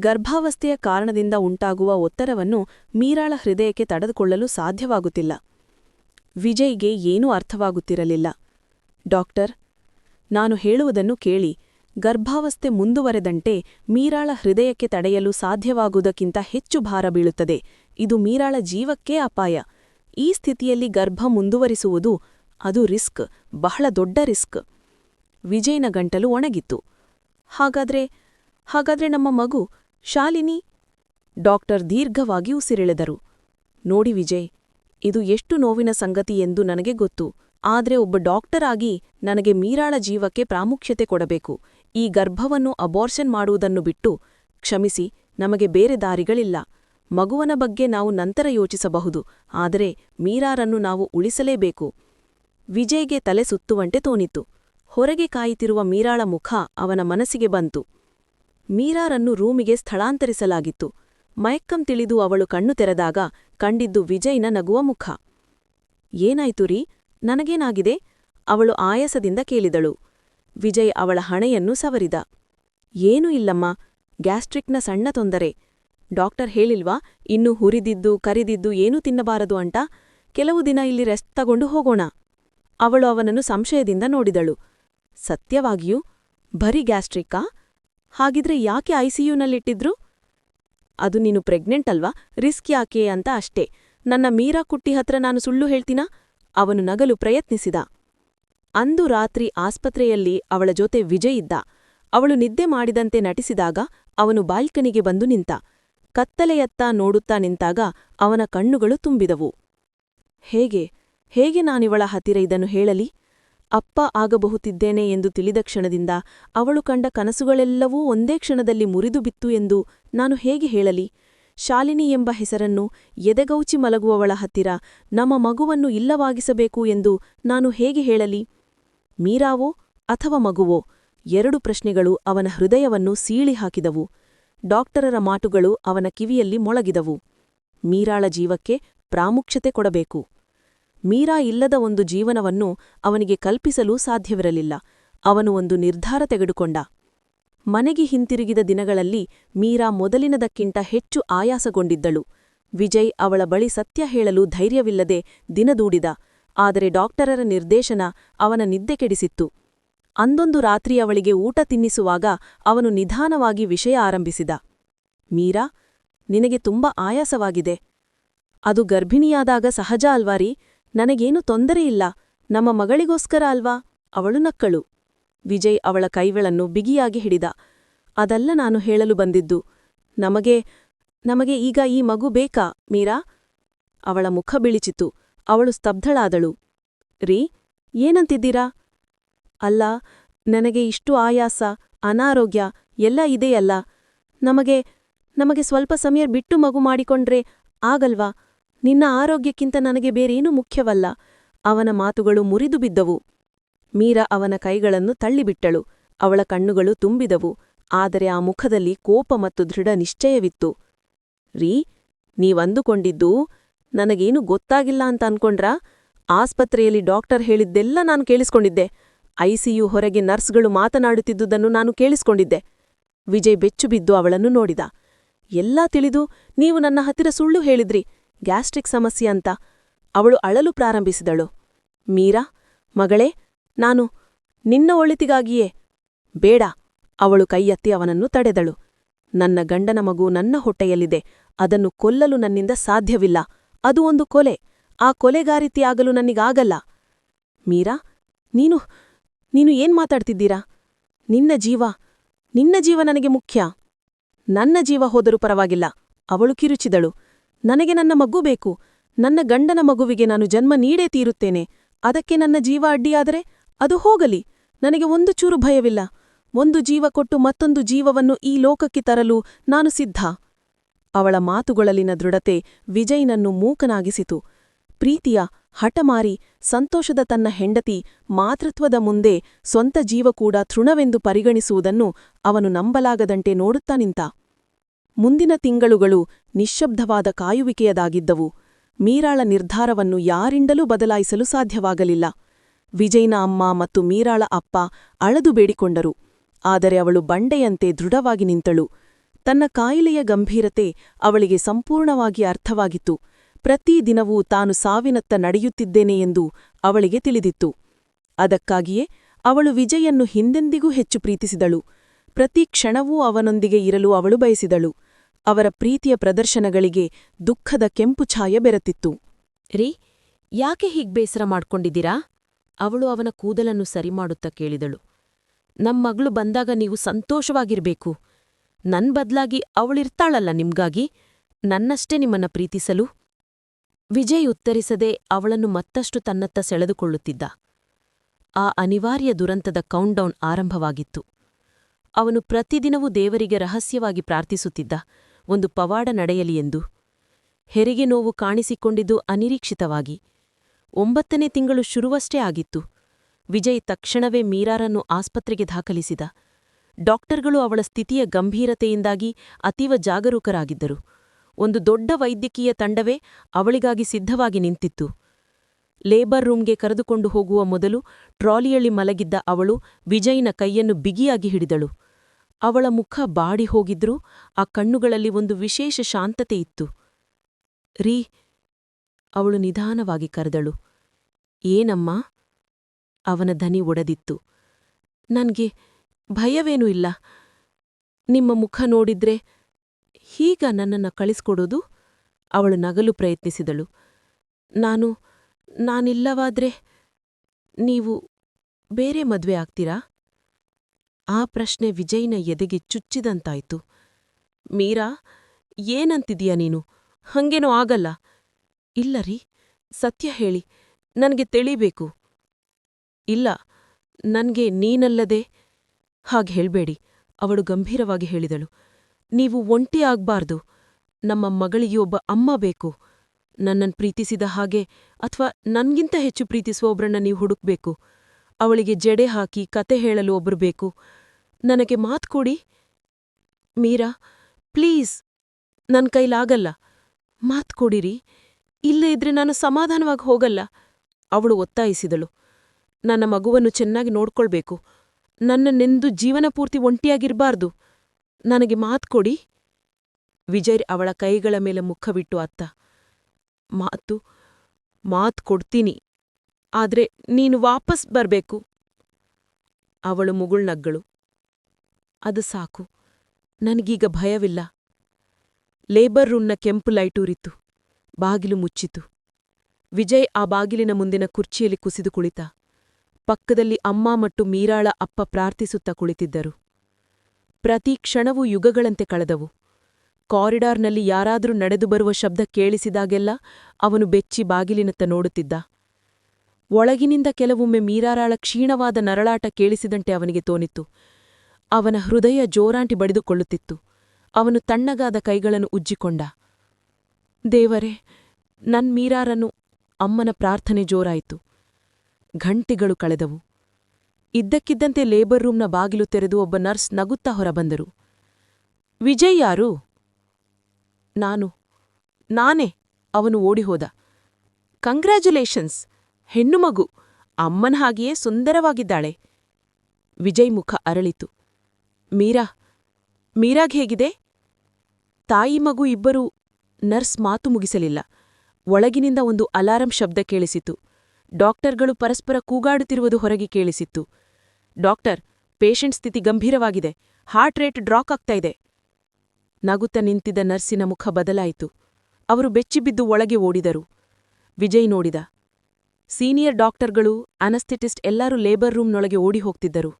ಗರ್ಭಾವಸ್ಥೆಯ ಕಾರಣದಿಂದ ಉಂಟಾಗುವ ಒತ್ತಡವನ್ನು ಮೀರಾಳ ಹೃದಯಕ್ಕೆ ತಡೆದುಕೊಳ್ಳಲು ಸಾಧ್ಯವಾಗುತ್ತಿಲ್ಲ. ವಿಜಯ್ಗೆ ಏನೂ ಅರ್ಥವಾಗುತ್ತಿರಲಿಲ್ಲ. ಡಾಕ್ಟರ್, ನಾನು ಹೇಳುವುದನ್ನು ಕೇಳಿ, ಗರ್ಭಾವಸ್ಥೆ ಮುಂದುವರೆದಂತೆ ಮೀರಾಳ ಹೃದಯಕ್ಕೆ ತಡೆಯಲು ಸಾಧ್ಯವಾಗುವುದಕ್ಕಿಂತ ಹೆಚ್ಚು ಭಾರ ಬೀಳುತ್ತದೆ. ಇದು ಮೀರಾಳ ಜೀವಕ್ಕೇ ಅಪಾಯ. ಈ ಸ್ಥಿತಿಯಲ್ಲಿ ಗರ್ಭ ಮುಂದುವರಿಸುವುದು ಅದು ರಿಸ್ಕ್, ಬಹಳ ದೊಡ್ಡ ರಿಸ್ಕ್. ವಿಜಯ್ನ ಗಂಟಲು ಒಣಗಿತ್ತು. ಹಾಗಾದ್ರೆ ಹಾಗಾದ್ರೆ ನಮ್ಮ ಮಗು ಶಾಲಿನಿ ಡಾಕ್ಟರ್ ದೀರ್ಘವಾಗಿ ಉಸಿರೆಳೆದರು. ನೋಡಿ ವಿಜಯ್, ಇದು ಎಷ್ಟು ನೋವಿನ ಸಂಗತಿ ಎಂದು ನನಗೆ ಗೊತ್ತು. ಆದರೆ ಒಬ್ಬ ಡಾಕ್ಟರ್ ಆಗಿ ನನಗೆ ಮೀರಾಳ ಜೀವಕ್ಕೆ ಪ್ರಾಮುಖ್ಯತೆ ಕೊಡಬೇಕು. ಈ ಗರ್ಭವನ್ನು ಅಬೋರ್ಷನ್ ಮಾಡುವುದನ್ನು ಬಿಟ್ಟು ಕ್ಷಮಿಸಿ, ನಮಗೆ ಬೇರೆ ದಾರಿಗಳಿಲ್ಲ. ಮಗುವನ ಬಗ್ಗೆ ನಾವು ನಂತರ ಯೋಚಿಸಬಹುದು, ಆದರೆ ಮೀರಾರನ್ನು ನಾವು ಉಳಿಸಲೇಬೇಕು. ವಿಜಯ್ಗೆ ತಲೆ ಸುತ್ತುವಂತೆ ತೋನಿತು ಹೊರಗೆ ಕಾಯುತ್ತಿರುವ ಮೀರಾಳ ಮುಖ ಅವನ ಮನಸ್ಸಿಗೆ ಬಂತು. ಮೀರಾರನ್ನು ರೂಮಿಗೆ ಸ್ಥಳಾಂತರಿಸಲಾಗಿತ್ತು. ಮಯಕ್ಕಂ ತಿಳಿದು ಅವಳು ಕಣ್ಣು ತೆರೆದಾಗ ಕಂಡಿದ್ದು ವಿಜಯ್ನ ನಗುವ ಮುಖ. ಏನಾಯ್ತು ರೀ? ನನಗೇನಾಗಿದೆ? ಅವಳು ಆಯಾಸದಿಂದ ಕೇಳಿದಳು. ವಿಜಯ್ ಅವಳ ಹಣೆಯನ್ನು ಸವರಿದ. ಏನೂ ಇಲ್ಲಮ್ಮ, ಗ್ಯಾಸ್ಟ್ರಿಕ್ನ ಸಣ್ಣ ತೊಂದರೆ. ಡಾಕ್ಟರ್ ಹೇಳಿಲ್ವಾ, ಇನ್ನು ಹುರಿದಿದ್ದು, ಕರಿದಿದ್ದು ಏನೂ ತಿನ್ನಬಾರದು ಅಂಟ ಕೆಲವು ದಿನ ಇಲ್ಲಿ ರೆಸ್ಟ್ ತಗೊಂಡು ಹೋಗೋಣ. ಅವಳು ಅವನನ್ನು ಸಂಶಯದಿಂದ ನೋಡಿದಳು. ಸತ್ಯವಾಗಿಯೂ, ಬರೀ ಗ್ಯಾಸ್ಟ್ರಿಕ್ಕಾ? ಹಾಗಿದ್ರೆ ಯಾಕೆ ಐಸಿಯುನಲ್ಲಿಟ್ಟಿದ್ರು? ಅದು ನೀನು ಪ್ರೆಗ್ನೆಂಟ್ ಅಲ್ವಾ? ರಿಸ್ಕ್ ಯಾಕೆ ಅಂತ ಅಷ್ಟೇ. ನನ್ನ ಮೀರಾ ಕುಟ್ಟಿ ಹತ್ರ ನಾನು ಸುಳ್ಳು ಹೇಳ್ತೀನ? ಅವನು ನಗಲು ಪ್ರಯತ್ನಿಸಿದ. ಅಂದು ರಾತ್ರಿ ಆಸ್ಪತ್ರೆಯಲ್ಲಿ ಅವಳ ಜೊತೆ ವಿಜಯ್ ಇದ್ದ. ಅವಳು ನಿದ್ದೆ ಮಾಡಿದಂತೆ ನಟಿಸಿದಾಗ ಅವನು ಬಾಲ್ಕನಿಗೆ ಬಂದು ನಿಂತ. ಕತ್ತಲೆಯತ್ತ ನೋಡುತ್ತಾ ನಿಂತಾಗ ಅವನ ಕಣ್ಣುಗಳು ತುಂಬಿದವು. ಹೇಗೆ? ಹೇಗೆ ನಾನಿವಳ ಹತ್ತಿರ ಇದನ್ನು ಹೇಳಲಿ? ಅಪ್ಪ ಆಗಬಹುತ್ತಿದ್ದೇನೆ ಎಂದು ತಿಳಿದ ಕ್ಷಣದಿಂದ ಅವಳು ಕಂಡ ಕನಸುಗಳೆಲ್ಲವೂ ಒಂದೇ ಕ್ಷಣದಲ್ಲಿ ಮುರಿದು ಬಿತ್ತು ಎಂದು ನಾನು ಹೇಗೆ ಹೇಳಲಿ? ಶಾಲಿನಿ ಎಂಬ ಹೆಸರನ್ನು ಎದೆಗೌಚಿ ಮಲಗುವವಳ ಹತ್ತಿರ ನಮ್ಮ ಮಗುವನ್ನು ಇಲ್ಲವಾಗಿಸಬೇಕು ಎಂದು ನಾನು ಹೇಗೆ ಹೇಳಲಿ? ಮೀರಾವೋ ಅಥವಾ ಮಗುವೋ? ಎರಡು ಪ್ರಶ್ನೆಗಳು ಅವನ ಹೃದಯವನ್ನು ಸೀಳಿ ಹಾಕಿದವು ಡಾಕ್ಟರರ ಮಾತುಗಳು ಅವನ ಕಿವಿಯಲ್ಲಿ ಮೊಳಗಿದವು. ಮೀರಾಳ ಜೀವಕ್ಕೆ ಪ್ರಾಮುಖ್ಯತೆ ಕೊಡಬೇಕು. ಮೀರಾ ಇಲ್ಲದ ಒಂದು ಜೀವನವನ್ನು ಅವನಿಗೆ ಕಲ್ಪಿಸಲು ಸಾಧ್ಯವಿರಲಿಲ್ಲ. ಅವನು ಒಂದು ನಿರ್ಧಾರ ತೆಗೆದುಕೊಂಡ. ಮನೆಗೆ ಹಿಂತಿರುಗಿದ ದಿನಗಳಲ್ಲಿ ಮೀರಾ ಮೊದಲಿನದಕ್ಕಿಂತ ಹೆಚ್ಚು ಆಯಾಸಗೊಂಡಿದ್ದಳು. ವಿಜಯ್ ಅವಳ ಬಳಿ ಸತ್ಯ ಹೇಳಲು ಧೈರ್ಯವಿಲ್ಲದೆ ದಿನದೂಡಿದ ಆದರೆ ಡಾಕ್ಟರರ ನಿರ್ದೇಶನ ಅವನ ನಿದ್ದೆ ಕೆಡಿಸಿತ್ತು. ಅಂದೊಂದು ರಾತ್ರಿ ಅವಳಿಗೆ ಊಟ ತಿನ್ನಿಸುವಾಗ ಅವನು ನಿಧಾನವಾಗಿ ವಿಷಯ ಆರಂಭಿಸಿದ. ಮೀರಾ, ನಿನಗೆ ತುಂಬ ಆಯಾಸವಾಗಿದೆ. ಅದು ಗರ್ಭಿಣಿಯಾದಾಗ ಸಹಜ ಅಲ್ವಾರಿ? ನನಗೇನು ತೊಂದರೆಯಿಲ್ಲ ನಮ್ಮ ಮಗಳಿಗೋಸ್ಕರ ಅಲ್ವಾ? ಅವಳು ನಕ್ಕಳು. ವಿಜಯ್ ಅವಳ ಕೈಗಳನ್ನು ಬಿಗಿಯಾಗಿ ಹಿಡಿದ. ಅದಲ್ಲ ನಾನು ಹೇಳಲು ಬಂದಿದ್ದು. ನಮಗೆ ನಮಗೆ ಈಗ ಈ ಮಗು ಬೇಕಾ, ಮೀರಾ? ಅವಳ ಮುಖ ಬಿಳಿಚಿತು. ಅವಳು ಸ್ತಬ್ಧಳಾದಳು. ರೀ, ಏನಂತಿದ್ದೀರಾ? ಅಲ್ಲ, ನನಗೆ ಇಷ್ಟು ಆಯಾಸ, ಅನಾರೋಗ್ಯ, ಎಲ್ಲ ಇದೆಯಲ್ಲ. ನಮಗೆ ನಮಗೆ ಸ್ವಲ್ಪ ಸಮಯ ಬಿಟ್ಟು ಮಗು ಮಾಡಿಕೊಂಡ್ರೆ ಆಗಲ್ವಾ? ನಿನ್ನ ಆರೋಗ್ಯಕ್ಕಿಂತ ನನಗೆ ಬೇರೇನೂ ಮುಖ್ಯವಲ್ಲ. ಅವನ ಮಾತುಗಳು ಮುರಿದು ಬಿದ್ದವು. ಮೀರಾ ಅವನ ಕೈಗಳನ್ನು ತಳ್ಳಿಬಿಟ್ಟಳು. ಅವಳ ಕಣ್ಣುಗಳು ತುಂಬಿದವು. ಆದರೆ ಆ ಮುಖದಲ್ಲಿ ಕೋಪ ಮತ್ತು ದೃಢ ನಿಶ್ಚಯವಿತ್ತು. ರೀ, ನೀವಂದುಕೊಂಡಿದ್ದು ನನಗೇನು ಗೊತ್ತಾಗಿಲ್ಲ ಅಂತ ಅನ್ಕೊಂಡ್ರಾ? ಆಸ್ಪತ್ರೆಯಲ್ಲಿ ಡಾಕ್ಟರ್ ಹೇಳಿದ್ದೆಲ್ಲ ನಾನು ಕೇಳಿಸ್ಕೊಂಡಿದ್ದೆ. ಐಸಿಯು ಹೊರಗೆ ನರ್ಸ್ಗಳು ಮಾತನಾಡುತ್ತಿದ್ದುದನ್ನು ನಾನು ಕೇಳಿಸ್ಕೊಂಡಿದ್ದೆ. ವಿಜಯ್ ಬೆಚ್ಚುಬಿದ್ದು ಅವಳನ್ನು ನೋಡಿದ. ಎಲ್ಲಾ ತಿಳಿದು, ನೀವು ನನ್ನ ಹತ್ತಿರ ಸುಳ್ಳು ಹೇಳಿದ್ರಿ. ಗ್ಯಾಸ್ಟ್ರಿಕ್ ಸಮಸ್ಯೆ ಅಂತ ಅವಳು ಅಳಲು ಪ್ರಾರಂಭಿಸಿದಳು. ಮೀರಾ, ಮಗಳೇ, ನಾನು ನಿನ್ನ ಒಳಿತಿಗಾಗಿಯೇ. ಬೇಡ, ಅವಳು ಕೈಯತ್ತಿ ಅವನನ್ನು ತಡೆದಳು. ನನ್ನ ಗಂಡನ ಮಗು ನನ್ನ ಹೊಟ್ಟೆಯಲ್ಲಿದೆ. ಅದನ್ನು ಕೊಲ್ಲಲು ನನ್ನಿಂದ ಸಾಧ್ಯವಿಲ್ಲ. ಅದು ಒಂದು ಕೊಲೆ. ಆ ಕೊಲೆಗಾರಿತಿಯಾಗಲು ನನಗಾಗಲ್ಲ ಮೀರಾ, ನೀನು ನೀನು ಏನ್ ಮಾತಾಡ್ತಿದ್ದೀರಾ? ನಿನ್ನ ಜೀವ ನಿನ್ನ ಜೀವ ನನಗೆ ಮುಖ್ಯ. ನನ್ನ ಜೀವ ಹೋದರೂ ಪರವಾಗಿಲ್ಲ. ಅವಳು ಕಿರುಚಿದಳು. ನನಗೆ ನನ್ನ ಮಗು ಬೇಕು. ನನ್ನ ಗಂಡನ ಮಗುವಿಗೆ ನಾನು ಜನ್ಮ ನೀಡೇ ತೀರುತ್ತೇನೆ. ಅದಕ್ಕೆ ನನ್ನ ಜೀವ ಅಡ್ಡಿಯಾದರೆ ಅದು ಹೋಗಲಿ. ನನಗೆ ಒಂದು ಚೂರು ಭಯವಿಲ್ಲ. ಒಂದು ಜೀವ ಕೊಟ್ಟು ಮತ್ತೊಂದು ಜೀವವನ್ನು ಈ ಲೋಕಕ್ಕೆ ತರಲು ನಾನು ಸಿದ್ಧ. ಅವಳ ಮಾತುಗಳಲ್ಲಿನ ದೃಢತೆ ವಿಜಯ್ನನ್ನು ಮೂಕನಾಗಿಸಿತು. ಪ್ರೀತಿಯ ಹಠಮಾರಿ, ಸಂತೋಷದ ತನ್ನ ಹೆಂಡತಿ ಮಾತೃತ್ವದ ಮುಂದೆ ಸ್ವಂತ ಜೀವ ಕೂಡ ತೃಣವೆಂದು ಪರಿಗಣಿಸುವುದನ್ನು ಅವನು ನಂಬಲಾಗದಂತೆ ನೋಡುತ್ತಾ ನಿಂತ. ಮುಂದಿನ ತಿಂಗಳುಗಳು ನಿಶ್ಶಬ್ದವಾದ ಕಾಯುವಿಕೆಯದಾಗಿದ್ದವು. ಮೀರಾಳ ನಿರ್ಧಾರವನ್ನು ಯಾರಿಂದಲೂ ಬದಲಾಯಿಸಲು ಸಾಧ್ಯವಾಗಲಿಲ್ಲ. ವಿಜಯ್ನ ಅಮ್ಮ ಮತ್ತು ಮೀರಾಳ ಅಪ್ಪ ಅಳದು ಬೇಡಿಕೊಂಡರು. ಆದರೆ ಅವಳು ಬಂಡೆಯಂತೆ ದೃಢವಾಗಿ ನಿಂತಳು. ತನ್ನ ಕಾಯಿಲೆಯ ಗಂಭೀರತೆ ಅವಳಿಗೆ ಸಂಪೂರ್ಣವಾಗಿ ಅರ್ಥವಾಗಿತ್ತು. ಪ್ರತಿ ತಾನು ಸಾವಿನತ್ತ ನಡೆಯುತ್ತಿದ್ದೇನೆ ಎಂದು ಅವಳಿಗೆ ತಿಳಿದಿತ್ತು. ಅದಕ್ಕಾಗಿಯೇ ಅವಳು ವಿಜಯನ್ನು ಹಿಂದೆಂದಿಗೂ ಹೆಚ್ಚು ಪ್ರೀತಿಸಿದಳು. ಪ್ರತಿ ಕ್ಷಣವೂ ಅವನೊಂದಿಗೆ ಇರಲು ಅವಳು ಬಯಸಿದಳು. ಅವರ ಪ್ರೀತಿಯ ಪ್ರದರ್ಶನಗಳಿಗೆ ದುಃಖದ ಕೆಂಪು ಛಾಯೆ ಬೆರೆತಿತ್ತು. ರೀ, ಯಾಕೆ ಹೀಗ್ ಬೇಸರ ಮಾಡ್ಕೊಂಡಿದ್ದೀರಾ? ಅವಳು ಅವನ ಕೂದಲನ್ನು ಸರಿ ಮಾಡುತ್ತಾ ಕೇಳಿದಳು. ನಮ್ಮಗಳು ಬಂದಾಗ ನೀವು ಸಂತೋಷವಾಗಿರ್ಬೇಕು. ನನ್ ಬದ್ಲಾಗಿ ಅವಳಿರ್ತಾಳಲ್ಲ ನಿಮ್ಗಾಗಿ? ನನ್ನಷ್ಟೇ ನಿಮ್ಮನ್ನ ಪ್ರೀತಿಸಲು? ವಿಜಯ್ ಉತ್ತರಿಸದೆ ಅವಳನ್ನು ಮತ್ತಷ್ಟು ತನ್ನತ್ತ ಸೆಳೆದುಕೊಳ್ಳುತ್ತಿದ್ದ. ಆ ಅನಿವಾರ್ಯ ದುರಂತದ ಕೌಂಟ್ಡೌನ್ ಆರಂಭವಾಗಿತ್ತು. ಅವನು ಪ್ರತಿದಿನವೂ ದೇವರಿಗೆ ರಹಸ್ಯವಾಗಿ ಪ್ರಾರ್ಥಿಸುತ್ತಿದ್ದ. ಒಂದು ಪವಾಡ ನಡೆಯಲಿ ಎಂದು. ಹೆರಿಗೆ ನೋವು ಕಾಣಿಸಿಕೊಂಡಿದ್ದು ಅನಿರೀಕ್ಷಿತವಾಗಿ. ಒಂಬತ್ತನೇ ತಿಂಗಳು ಶುರುವಷ್ಟೇ ಆಗಿತ್ತು. ವಿಜಯ್ ತಕ್ಷಣವೇ ಮೀರಾರನ್ನು ಆಸ್ಪತ್ರೆಗೆ ದಾಖಲಿಸಿದ. ಡಾಕ್ಟರ್ಗಳು ಅವಳ ಸ್ಥಿತಿಯ ಗಂಭೀರತೆಯಿಂದಾಗಿ ಅತೀವ ಜಾಗರೂಕರಾಗಿದ್ದರು. ಒಂದು ದೊಡ್ಡ ವೈದ್ಯಕೀಯ ತಂಡವೇ ಅವಳಿಗಾಗಿ ಸಿದ್ಧವಾಗಿ ನಿಂತಿತ್ತು. ಲೇಬರ್ ರೂಮ್ಗೆ ಕರೆದುಕೊಂಡು ಹೋಗುವ ಮೊದಲು ಟ್ರಾಲಿಯಲ್ಲಿ ಮಲಗಿದ್ದ ಅವಳು ವಿಜಯ್ನ ಕೈಯನ್ನು ಬಿಗಿಯಾಗಿ ಹಿಡಿದಳು. ಅವಳ ಮುಖ ಬಾಡಿ ಹೋಗಿದ್ರೂ ಆ ಕಣ್ಣುಗಳಲ್ಲಿ ಒಂದು ವಿಶೇಷ ಶಾಂತತೆ ಇತ್ತು. ರೀ, ಅವಳು ನಿಧಾನವಾಗಿ ಕರೆದಳು. ಏನಮ್ಮ? ಅವನ ಧನಿ ಒಡೆದಿತ್ತು. ನನಗೆ ಭಯವೇನೂ ಇಲ್ಲ. ನಿಮ್ಮ ಮುಖ ನೋಡಿದ್ರೆ ಹೀಗ ನನ್ನನ್ನ ಕಳಿಸ್ಕೊಡೋದು? ಅವಳು ನಗಲು ಪ್ರಯತ್ನಿಸಿದಳು. ನಾನು, ನಾನಿಲ್ಲವಾದ್ರೆ ನೀವು ಬೇರೆ ಮದುವೆ ಆಗ್ತೀರಾ? ಆ ಪ್ರಶ್ನೆ ವಿಜಯ್ನ ಎದೆಗೆ ಚುಚ್ಚಿದಂತಾಯ್ತು. ಮೀರಾ, ಏನಂತಿದೀಯ ನೀನು? ಹಂಗೇನೋ ಆಗಲ್ಲ. ಇಲ್ಲ ರೀ, ಸತ್ಯ ಹೇಳಿ, ನನಗೆ ತಿಳಿಬೇಕು. ಇಲ್ಲ, ನನ್ಗೆ ನೀನಲ್ಲದೆ? ಹಾಗೆ ಹೇಳ್ಬೇಡಿ, ಅವಳು ಗಂಭೀರವಾಗಿ ಹೇಳಿದಳು. ನೀವು ಒಂಟಿ ಆಗ್ಬಾರ್ದು. ನಮ್ಮ ಮಗಳಿಗೆ ಒಬ್ಬ ಅಮ್ಮ ಬೇಕು. ನನ್ನನ್ ಪ್ರೀತಿಸಿದ ಹಾಗೆ, ಅಥವಾ ನನ್ಗಿಂತ ಹೆಚ್ಚು ಪ್ರೀತಿಸುವ ಒಬ್ರನ್ನ ನೀವು ಹುಡುಕ್ಬೇಕು. ಅವಳಿಗೆ ಜಡೆ ಹಾಕಿ ಕತೆ ಹೇಳಲು ಒಬ್ರು ಬೇಕು. ನನಗೆ ಮಾತು ಕೊಡಿ. ಮೀರಾ, ಪ್ಲೀಸ್. ನನ್ನ ಕೈಲಾಗಲ್ಲ. ಮಾತು ಕೊಡಿರಿ. ಇಲ್ಲೇ ಇದ್ರೆ ನಾನು ಸಮಾಧಾನವಾಗಿ ಹೋಗಲ್ಲ. ಅವಳು ಒತ್ತಾಯಿಸಿದಳು. ನನ್ನ ಮಗುವನ್ನು ಚೆನ್ನಾಗಿ ನೋಡ್ಕೊಳ್ಬೇಕು. ನನ್ನನ್ನೆಂದು ಜೀವನ ಪೂರ್ತಿ ಒಂಟಿಯಾಗಿರ್ಬಾರ್ದು. ನನಗೆ ಮಾತು ಕೊಡಿ. ವಿಜಯ್ ಅವಳ ಕೈಗಳ ಮೇಲೆ ಮುಖವಿಟ್ಟು ಅತ್ತ. ಮಾತು ಮಾತು ಕೊಡ್ತೀನಿ. ಆದ್ರೆ ನೀನು ವಾಪಸ್ ಬರ್ಬೇಕು. ಅವಳು ಮುಗುಳ್ನಗ್ಗಳು. ಅದು ಸಾಕು. ನನಗೀಗ ಭಯವಿಲ್ಲ. ಲೇಬರ್ ರೂಮ್ನ ಕೆಂಪು ಲೈಟೂರಿತ್ತು ಬಾಗಿಲು ಮುಚ್ಚಿತು ವಿಜಯ್ ಆ ಬಾಗಿಲಿನ ಮುಂದಿನ ಕುರ್ಚಿಯಲ್ಲಿ ಕುಸಿದು ಕುಳಿತ. ಪಕ್ಕದಲ್ಲಿ ಅಮ್ಮ ಮತ್ತು ಮೀರಾಳ ಅಪ್ಪ ಪ್ರಾರ್ಥಿಸುತ್ತಾ ಕುಳಿತಿದ್ದರು. ಪ್ರತಿ ಕ್ಷಣವೂ ಯುಗಗಳಂತೆ ಕಳೆದವು. ಕಾರಿಡಾರ್ನಲ್ಲಿ ಯಾರಾದರೂ ನಡೆದು ಬರುವ ಶಬ್ದ ಕೇಳಿಸಿದಾಗೆಲ್ಲ ಅವನು ಬೆಚ್ಚಿ ಬಾಗಿಲಿನತ್ತ ನೋಡುತ್ತಿದ್ದ. ಒಳಗಿನಿಂದ ಕೆಲವೊಮ್ಮೆ ಮೀರಾರಾಳ ಕ್ಷೀಣವಾದ ನರಳಾಟ ಕೇಳಿಸಿದಂತೆ ಅವನಿಗೆ ತೋನಿತ್ತು. ಅವನ ಹೃದಯ ಜೋರಾಂಟಿ ಬಡಿದುಕೊಳ್ಳುತ್ತಿತ್ತು. ಅವನು ತಣ್ಣಗಾದ ಕೈಗಳನ್ನು ಉಜ್ಜಿಕೊಂಡ. ದೇವರೇ, ನನ್ ಮೀರಾರನು ಅಮ್ಮನ ಪ್ರಾರ್ಥನೆ ಜೋರಾಯಿತು. ಘಂಟೆಗಳು ಕಳೆದವು. ಇದ್ದಕ್ಕಿದ್ದಂತೆ ಲೇಬರ್ ರೂಮ್ನ ಬಾಗಿಲು ತೆರೆದು ಒಬ್ಬ ನರ್ಸ್ ನಗುತ್ತಾ ಹೊರಬಂದರು. ವಿಜಯ್ ಯಾರು? ನಾನು. ನಾನೇ. ಅವನು ಓಡಿಹೋದ. ಕಂಗ್ರ್ಯಾಚುಲೇಷನ್ಸ್. ಹೆಣ್ಣು ಮಗು ಅಮ್ಮನ ಹಾಗೆಯೇ ಸುಂದರವಾಗಿದ್ದಾಳೆ. ವಿಜಯ್ ಮುಖ ಅರಳಿತು. ಮೀರಾ, ಮೀರಾಗ್ ಹೇಗಿದೆ? ತಾಯಿ ಮಗು ಇಬ್ಬರೂ ನರ್ಸ್ ಮಾತು ಮುಗಿಸಲಿಲ್ಲ. ಒಳಗಿನಿಂದ ಒಂದು ಅಲಾರಂ ಶಬ್ದ ಕೇಳಿಸಿತು. ಡಾಕ್ಟರ್ಗಳು ಪರಸ್ಪರ ಕೂಗಾಡುತ್ತಿರುವುದು ಹೊರಗೆ ಕೇಳಿಸಿತ್ತು. ಡಾಕ್ಟರ್, ಪೇಷಂಟ್ ಸ್ಥಿತಿ ಗಂಭೀರವಾಗಿದೆ. ಹಾರ್ಟ್ ರೇಟ್ ಡ್ರಾಕ್ ಆಗ್ತಾ ಇದೆ. ನಗುತ್ತ ನಿಂತಿದ್ದ ನರ್ಸಿನ ಮುಖ ಬದಲಾಯಿತು. ಅವರು ಬೆಚ್ಚಿಬಿದ್ದು ಒಳಗೆ ಓಡಿದರು. ವಿಜಯ್ ನೋಡಿದ. ಸೀನಿಯರ್ ಡಾಕ್ಟರ್ಗಳು, ಅನಸ್ಥೆಟಿಸ್ಟ್ ಎಲ್ಲರೂ ಲೇಬರ್ ರೂಮ್ನೊಳಗೆ ಓಡಿ ಹೋಗ್ತಿದ್ದರು.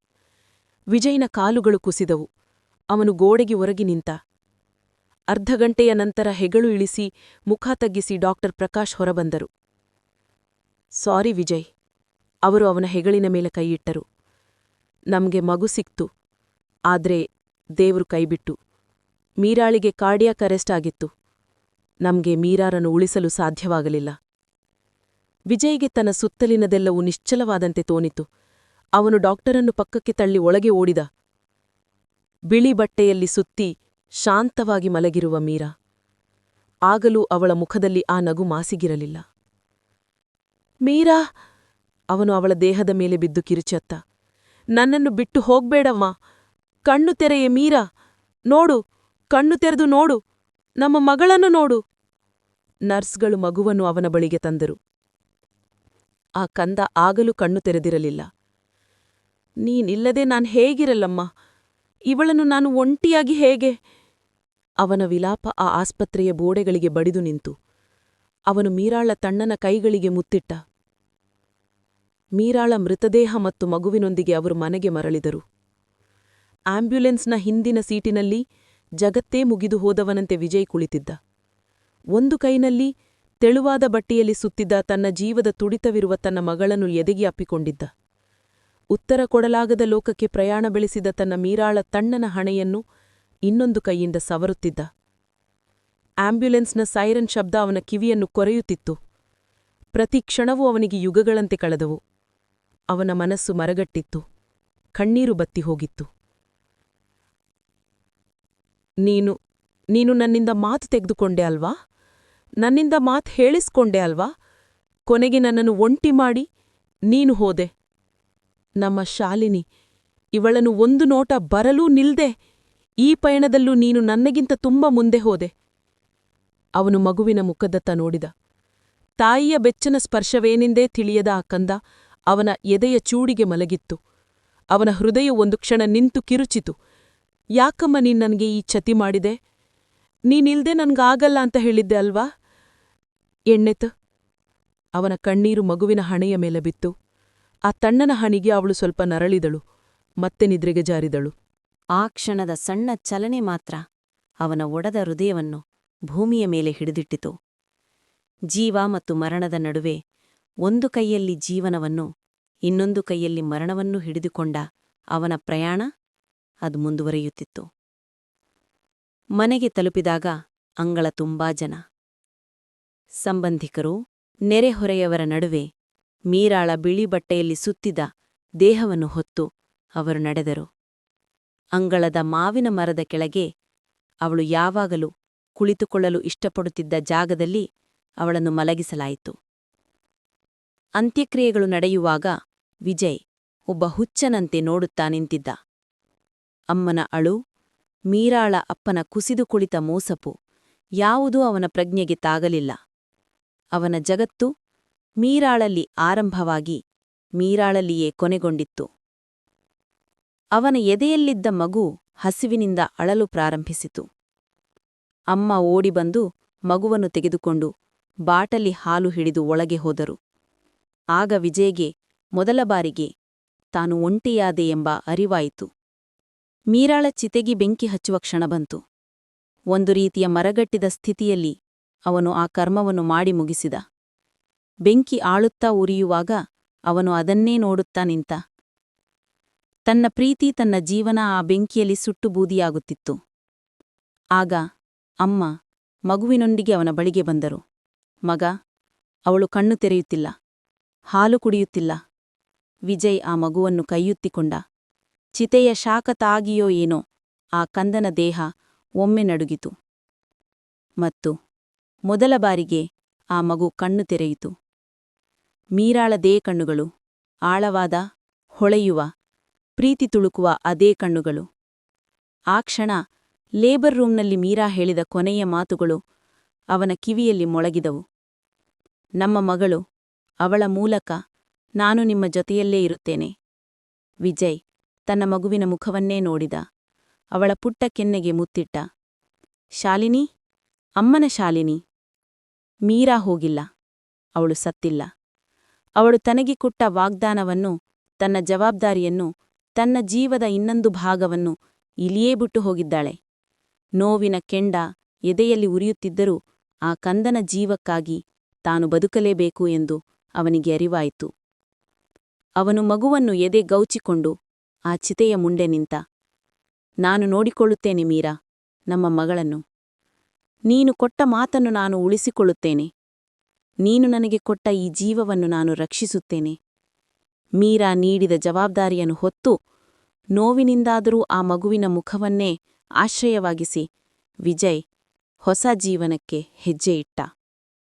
ವಿಜಯ್ನ ಕಾಲುಗಳು ಕುಸಿದವು. ಅವನು ಗೋಡೆಗೆ ಒರಗಿ ನಿಂತ. ಅರ್ಧ ಗಂಟೆಯ ನಂತರ ಹೆಗಳು ಇಳಿಸಿ ಮುಖ ತಗ್ಗಿಸಿ ಡಾಕ್ಟರ್ ಪ್ರಕಾಶ್ ಹೊರಬಂದರು. ಸಾರಿ ವಿಜಯ್, ಅವರು ಅವನ ಹೆಗಳಿನ ಮೇಲೆ ಕೈಯಿಟ್ಟರು. ನಮ್ಗೆ ಮಗು ಸಿಕ್ತು. ಆದ್ರೆ ದೇವ್ರು ಕೈಬಿಟ್ಟು. ಮೀರಾಳಿಗೆ ಕಾರ್ಡಿಯಾಕ್ ಅರೆಸ್ಟ್ ಆಗಿತ್ತು. ನಮ್ಗೆ ಮೀರಾರನ್ನು ಉಳಿಸಲು ಸಾಧ್ಯವಾಗಲಿಲ್ಲ. ವಿಜಯ್ಗೆ ತನ್ನ ಸುತ್ತಲಿನದೆಲ್ಲವೂ ನಿಶ್ಚಲವಾದಂತೆ ತೋನಿತು. ಅವನು ಡಾಕ್ಟರನ್ನು ಪಕ್ಕಕ್ಕೆ ತಳ್ಳಿ ಒಳಗೆ ಓಡಿದ. ಬಿಳಿ ಬಟ್ಟೆಯಲ್ಲಿ ಸುತ್ತಿ ಶಾಂತವಾಗಿ ಮಲಗಿರುವ ಮೀರಾ. ಆಗಲೂ ಅವಳ ಮುಖದಲ್ಲಿ ಆ ನಗು ಮಾಸಿಗಿರಲಿಲ್ಲ. ಮೀರಾ, ಅವನು ಅವಳ ದೇಹದ ಮೇಲೆ ಬಿದ್ದು ಕಿರುಚತ್ತ. ನನ್ನನ್ನು ಬಿಟ್ಟು ಹೋಗ್ಬೇಡಮ್ಮ ಕಣ್ಣು ತೆರೆಯೇ ಮೀರಾ. ನೋಡು, ಕಣ್ಣು ತೆರೆದು ನೋಡು. ನಮ್ಮ ಮಗಳನ್ನು ನೋಡು. ನರ್ಸ್ಗಳು ಮಗುವನ್ನು ಅವನ ಬಳಿಗೆ ತಂದರು. ಆ ಕಂದ ಆಗಲೂ ಕಣ್ಣು ತೆರೆದಿರಲಿಲ್ಲ. ನೀನಿಲ್ಲದೆ ನಾನು ಹೇಗಿರಲ್ಲಮ್ಮ? ಇವಳನ್ನು ನಾನು ಒಂಟಿಯಾಗಿ ಹೇಗೆ? ಅವನ ವಿಲಾಪ ಆ ಆಸ್ಪತ್ರೆಯ ಬೋಡೆಗಳಿಗೆ ಬಡಿದು ನಿಂತು. ಅವನು ಮೀರಾಳ ತಣ್ಣನ ಕೈಗಳಿಗೆ ಮುತ್ತಿಟ್ಟ. ಮೀರಾಳ ಮೃತದೇಹ ಮತ್ತು ಮಗುವಿನೊಂದಿಗೆ ಅವರು ಮನೆಗೆ ಮರಳಿದರು. ಆಂಬ್ಯುಲೆನ್ಸ್ನ ಹಿಂದಿನ ಸೀಟಿನಲ್ಲಿ ಜಗತ್ತೇ ಮುಗಿದು ಹೋದವನಂತೆ ವಿಜಯ್ ಕುಳಿತಿದ್ದ. ಒಂದು ಕೈನಲ್ಲಿ ತೆಳುವಾದ ಬಟ್ಟೆಯಲ್ಲಿ ಸುತ್ತಿದ್ದ ತನ್ನ ಜೀವದ ತುಡಿತವಿರುವ ತನ್ನ ಮಗಳನ್ನು ಎದೆಗೆ ಅಪ್ಪಿಕೊಂಡಿದ್ದ. ಉತ್ತರ ಕೊಡಲಾಗದ ಲೋಕಕ್ಕೆ ಪ್ರಯಾಣ ಬೆಳೆಸಿದ ತನ್ನ ಮೀರಾಳ ತಣ್ಣನ ಹಣೆಯನ್ನು ಇನ್ನೊಂದು ಕೈಯಿಂದ ಸವರುತ್ತಿದ್ದ. ಆಂಬ್ಯುಲೆನ್ಸ್ನ ಸೈರನ್ ಶಬ್ದ ಅವನ ಕಿವಿಯನ್ನು ಕೊರೆಯುತ್ತಿತ್ತು. ಪ್ರತಿ ಕ್ಷಣವೂ ಅವನಿಗೆ ಯುಗಗಳಂತೆ ಕಳೆದವು. ಅವನ ಮನಸ್ಸು ಮರಗಟ್ಟಿತ್ತು. ಕಣ್ಣೀರು ಬತ್ತಿ ಹೋಗಿತ್ತು. ನೀನು ನೀನು ನನ್ನಿಂದ ಮಾತು ತೆಗೆದುಕೊಂಡೆ ಅಲ್ವಾ? ನನ್ನಿಂದ ಮಾತು ಹೇಳಿಸ್ಕೊಂಡೆ ಅಲ್ವಾ? ಕೊನೆಗೆ ನನ್ನನ್ನು ಒಂಟಿ ಮಾಡಿ, ನೀನು ಹೋದೆ. ನಮ್ಮ ಶಾಲಿನಿ, ಇವಳನ್ನು ಒಂದು ನೋಟ ಬರಲೂ ನಿಲ್ದೆ. ಈ ಪಯಣದಲ್ಲೂ ನೀನು ನನ್ನಗಿಂತ ತುಂಬ ಮುಂದೆ ಹೋದೆ. ಅವನು ಮಗುವಿನ ಮುಖದತ್ತ ನೋಡಿದ. ತಾಯಿಯ ಬೆಚ್ಚನ ಸ್ಪರ್ಶವೇನೆಂದೇ ತಿಳಿಯದ ಆ ಕಂದ ಅವನ ಎದೆಯ ಚೂಡಿಗೆ ಮಲಗಿತ್ತು. ಅವನ ಹೃದಯ ಒಂದು ಕ್ಷಣ ನಿಂತು ಕಿರುಚಿತು. ಯಾಕಮ್ಮ ನೀನ್ ನನಗೆ ಈ ಚತಿ ಮಾಡಿದೆ? ನೀನಿಲ್ದೆ ನನ್ಗಾಗಲ್ಲ ಅಂತ ಹೇಳಿದ್ದೆ ಅಲ್ವಾ? ಎಣ್ಣೆತ್? ಅವನ ಕಣ್ಣೀರು ಮಗುವಿನ ಹಣೆಯ ಮೇಲೆ ಬಿತ್ತು. ಆ ತಣ್ಣನ ಹಣಿಗೆ ಅವಳು ಸ್ವಲ್ಪ ನರಳಿದಳು, ಮತ್ತೆ ನಿದ್ರೆಗೆ ಜಾರಿದಳು. ಆ ಕ್ಷಣದ ಸಣ್ಣ ಚಲನೆ ಮಾತ್ರ ಅವನ ಒಡದ ಹೃದಯವನ್ನು ಭೂಮಿಯ ಮೇಲೆ ಹಿಡಿದಿಟ್ಟಿತು. ಜೀವ ಮತ್ತು ಮರಣದ ನಡುವೆ ಒಂದು ಕೈಯಲ್ಲಿ ಜೀವನವನ್ನು, ಇನ್ನೊಂದು ಕೈಯಲ್ಲಿ ಮರಣವನ್ನು ಹಿಡಿದುಕೊಂಡ ಅವನ ಪ್ರಯಾಣ ಅದು ಮುಂದುವರಿಯುತ್ತಿತ್ತು. ಮನೆಗೆ ತಲುಪಿದಾಗ ಅಂಗಳ ತುಂಬಾ ಜನ. ಸಂಬಂಧಿಕರು, ನೆರೆಹೊರೆಯವರ ನಡುವೆ ಮೀರಾಳ ಬಿಳಿ ಬಟ್ಟೆಯಲ್ಲಿ ಸುತ್ತಿದ ದೇಹವನ್ನು ಹೊತ್ತು ಅವರು ನಡೆದರು. ಅಂಗಳದ ಮಾವಿನ ಮರದ ಕೆಳಗೆ ಅವಳು ಯಾವಾಗಲೂ ಕುಳಿತುಕೊಳ್ಳಲು ಇಷ್ಟಪಡುತ್ತಿದ್ದ ಜಾಗದಲ್ಲಿ ಅವಳನ್ನು ಮಲಗಿಸಲಾಯಿತು. ಅಂತ್ಯಕ್ರಿಯೆಗಳು ನಡೆಯುವಾಗ ವಿಜಯ್ ಒಬ್ಬ ಹುಚ್ಚನಂತೆ ನೋಡುತ್ತಾ ನಿಂತಿದ್ದ. ಅಮ್ಮನ ಅಳು, ಮೀರಾಳ ಅಪ್ಪನ ಕುಸಿದು ಕುಳಿತ ಮೋಸಪು ಯಾವುದೂ ಅವನ ಪ್ರಜ್ಞೆಗೆ ತಾಗಲಿಲ್ಲ. ಅವನ ಜಗತ್ತು ಮೀರಾಳಲ್ಲಿ ಆರಂಭವಾಗಿ ಮೀರಾಳಲ್ಲಿಯೇ ಕೊನೆಗೊಂಡಿತ್ತು. ಅವನ ಎದೆಯಲ್ಲಿದ್ದ ಮಗು ಹಸಿವಿನಿಂದ ಅಳಲು ಪ್ರಾರಂಭಿಸಿತು. ಅಮ್ಮ ಓಡಿಬಂದು ಮಗುವನ್ನು ತೆಗೆದುಕೊಂಡು ಬಾಟಲಿ ಹಾಲು ಹಿಡಿದು ಒಳಗೆ ಹೋದರು. ಆಗ ವಿಜಯ್ಗೆ ಮೊದಲ ಬಾರಿಗೆ ತಾನು ಒಂಟಿಯಾದೆ ಎಂಬ ಅರಿವಾಯಿತು. ಮೀರಾಳ ಚಿತೆಗಿ ಬೆಂಕಿ ಹಚ್ಚುವ ಕ್ಷಣ ಬಂತು. ಒಂದು ರೀತಿಯ ಮರಗಟ್ಟಿದ ಸ್ಥಿತಿಯಲ್ಲಿ ಅವನು ಆ ಕರ್ಮವನ್ನು ಮಾಡಿ ಮುಗಿಸಿದ. ಬೆಂಕಿ ಆಳುತ್ತಾ ಉರಿಯುವಾಗ ಅವನು ಅದನ್ನೇ ನೋಡುತ್ತಾ ನಿಂತ. ತನ್ನ ಪ್ರೀತಿ ತನ್ನ ಜೀವನ ಆ ಬೆಂಕಿಯಲ್ಲಿ ಸುಟ್ಟು ಬೂದಿಯಾಗುತ್ತಿತ್ತು. ಆಗ ಅಮ್ಮ ಮಗುವಿನೊಂದಿಗೆ ಅವನ ಬಳಿಗೆ ಬಂದರು. ಮಗ, ಅವಳು ಕಣ್ಣು ತೆರೆಯುತ್ತಿಲ್ಲ. ಹಾಲು ಕುಡಿಯುತ್ತಿಲ್ಲ. ವಿಜಯ್ ಆ ಮಗುವನ್ನು ಕೈಯುತ್ತಿಕೊಂಡ. ಚಿತೆಯ ಶಾಖ ತಾಗಿಯೋ ಏನೋ ಆ ಕಂದನ ದೇಹ ಒಮ್ಮೆ ನಡುಗಿತು. ಮತ್ತು ಮೊದಲ ಬಾರಿಗೆ ಆ ಮಗು ಕಣ್ಣು ತೆರೆಯಿತು. ಮೀರಾಳದೇ ಕಣ್ಣುಗಳು, ಆಳವಾದ, ಹೊಳೆಯುವ, ಪ್ರೀತಿ ತುಳುಕುವ ಅದೇ ಕಣ್ಣುಗಳು. ಆ ಕ್ಷಣ ಲೇಬರ್ ರೂಮ್ನಲ್ಲಿ ಮೀರಾ ಹೇಳಿದ ಕೊನೆಯ ಮಾತುಗಳು ಅವನ ಕಿವಿಯಲ್ಲಿ ಮೊಳಗಿದವು. ನಮ್ಮ ಮಗಳು, ಅವಳ ಮೂಲಕ ನಾನು ನಿಮ್ಮ ಜೊತೆಯಲ್ಲೇ ಇರುತ್ತೇನೆ. ವಿಜಯ್ ತನ್ನ ಮಗುವಿನ ಮುಖವನ್ನೇ ನೋಡಿದ. ಅವಳ ಪುಟ್ಟ ಕೆನ್ನೆಗೆ ಮುತ್ತಿಟ್ಟ. ಶಾಲಿನಿ, ಅಮ್ಮನ ಶಾಲಿನಿ ಮೀರಾ ಹೋಗಿಲ್ಲ. ಅವಳು ಸತ್ತಿಲ್ಲ. ಅವಳು ತನಗೆ ಕೊಟ್ಟ ವಾಗ್ದಾನವನ್ನು, ತನ್ನ ಜವಾಬ್ದಾರಿಯನ್ನು, ತನ್ನ ಜೀವದ ಇನ್ನೊಂದು ಭಾಗವನ್ನು ಇಲಿಯೇ ಬಿಟ್ಟು ಹೋಗಿದ್ದಾಳೆ. ನೋವಿನ ಕೆಂಡ ಎದೆಯಲ್ಲಿ ಉರಿಯುತ್ತಿದ್ದರೂ ಆ ಕಂದನ ಜೀವಕ್ಕಾಗಿ ತಾನು ಬದುಕಲೇಬೇಕು ಎಂದು ಅವನಿಗೆ ಅರಿವಾಯಿತು. ಅವನು ಮಗುವನ್ನು ಎದೆ ಗೌಚಿಕೊಂಡು ಆ ಚಿತೆಯ ಮುಂಡೆ ನಿಂತ, ನಾನು ನೋಡಿಕೊಳ್ಳುತ್ತೇನೆ ಮೀರಾ, ನಮ್ಮ ಮಗಳನ್ನು. ನೀನು ಕೊಟ್ಟ ಮಾತನ್ನು ನಾನು ಉಳಿಸಿಕೊಳ್ಳುತ್ತೇನೆ. ನೀನು ನನಗೆ ಕೊಟ್ಟ ಈ ಜೀವವನ್ನು ನಾನು ರಕ್ಷಿಸುತ್ತೇನೆ. ಮೀರಾ ನೀಡಿದ ಜವಾಬ್ದಾರಿಯನ್ನು ಹೊತ್ತು ನೋವಿನಿಂದಾದರೂ ಆ ಮಗುವಿನ ಮುಖವನ್ನೇ ಆಶ್ರಯವಾಗಿಸಿ ವಿಜಯ್ ಹೊಸ ಜೀವನಕ್ಕೆ ಹೆಜ್ಜೆ ಇಟ್ಟ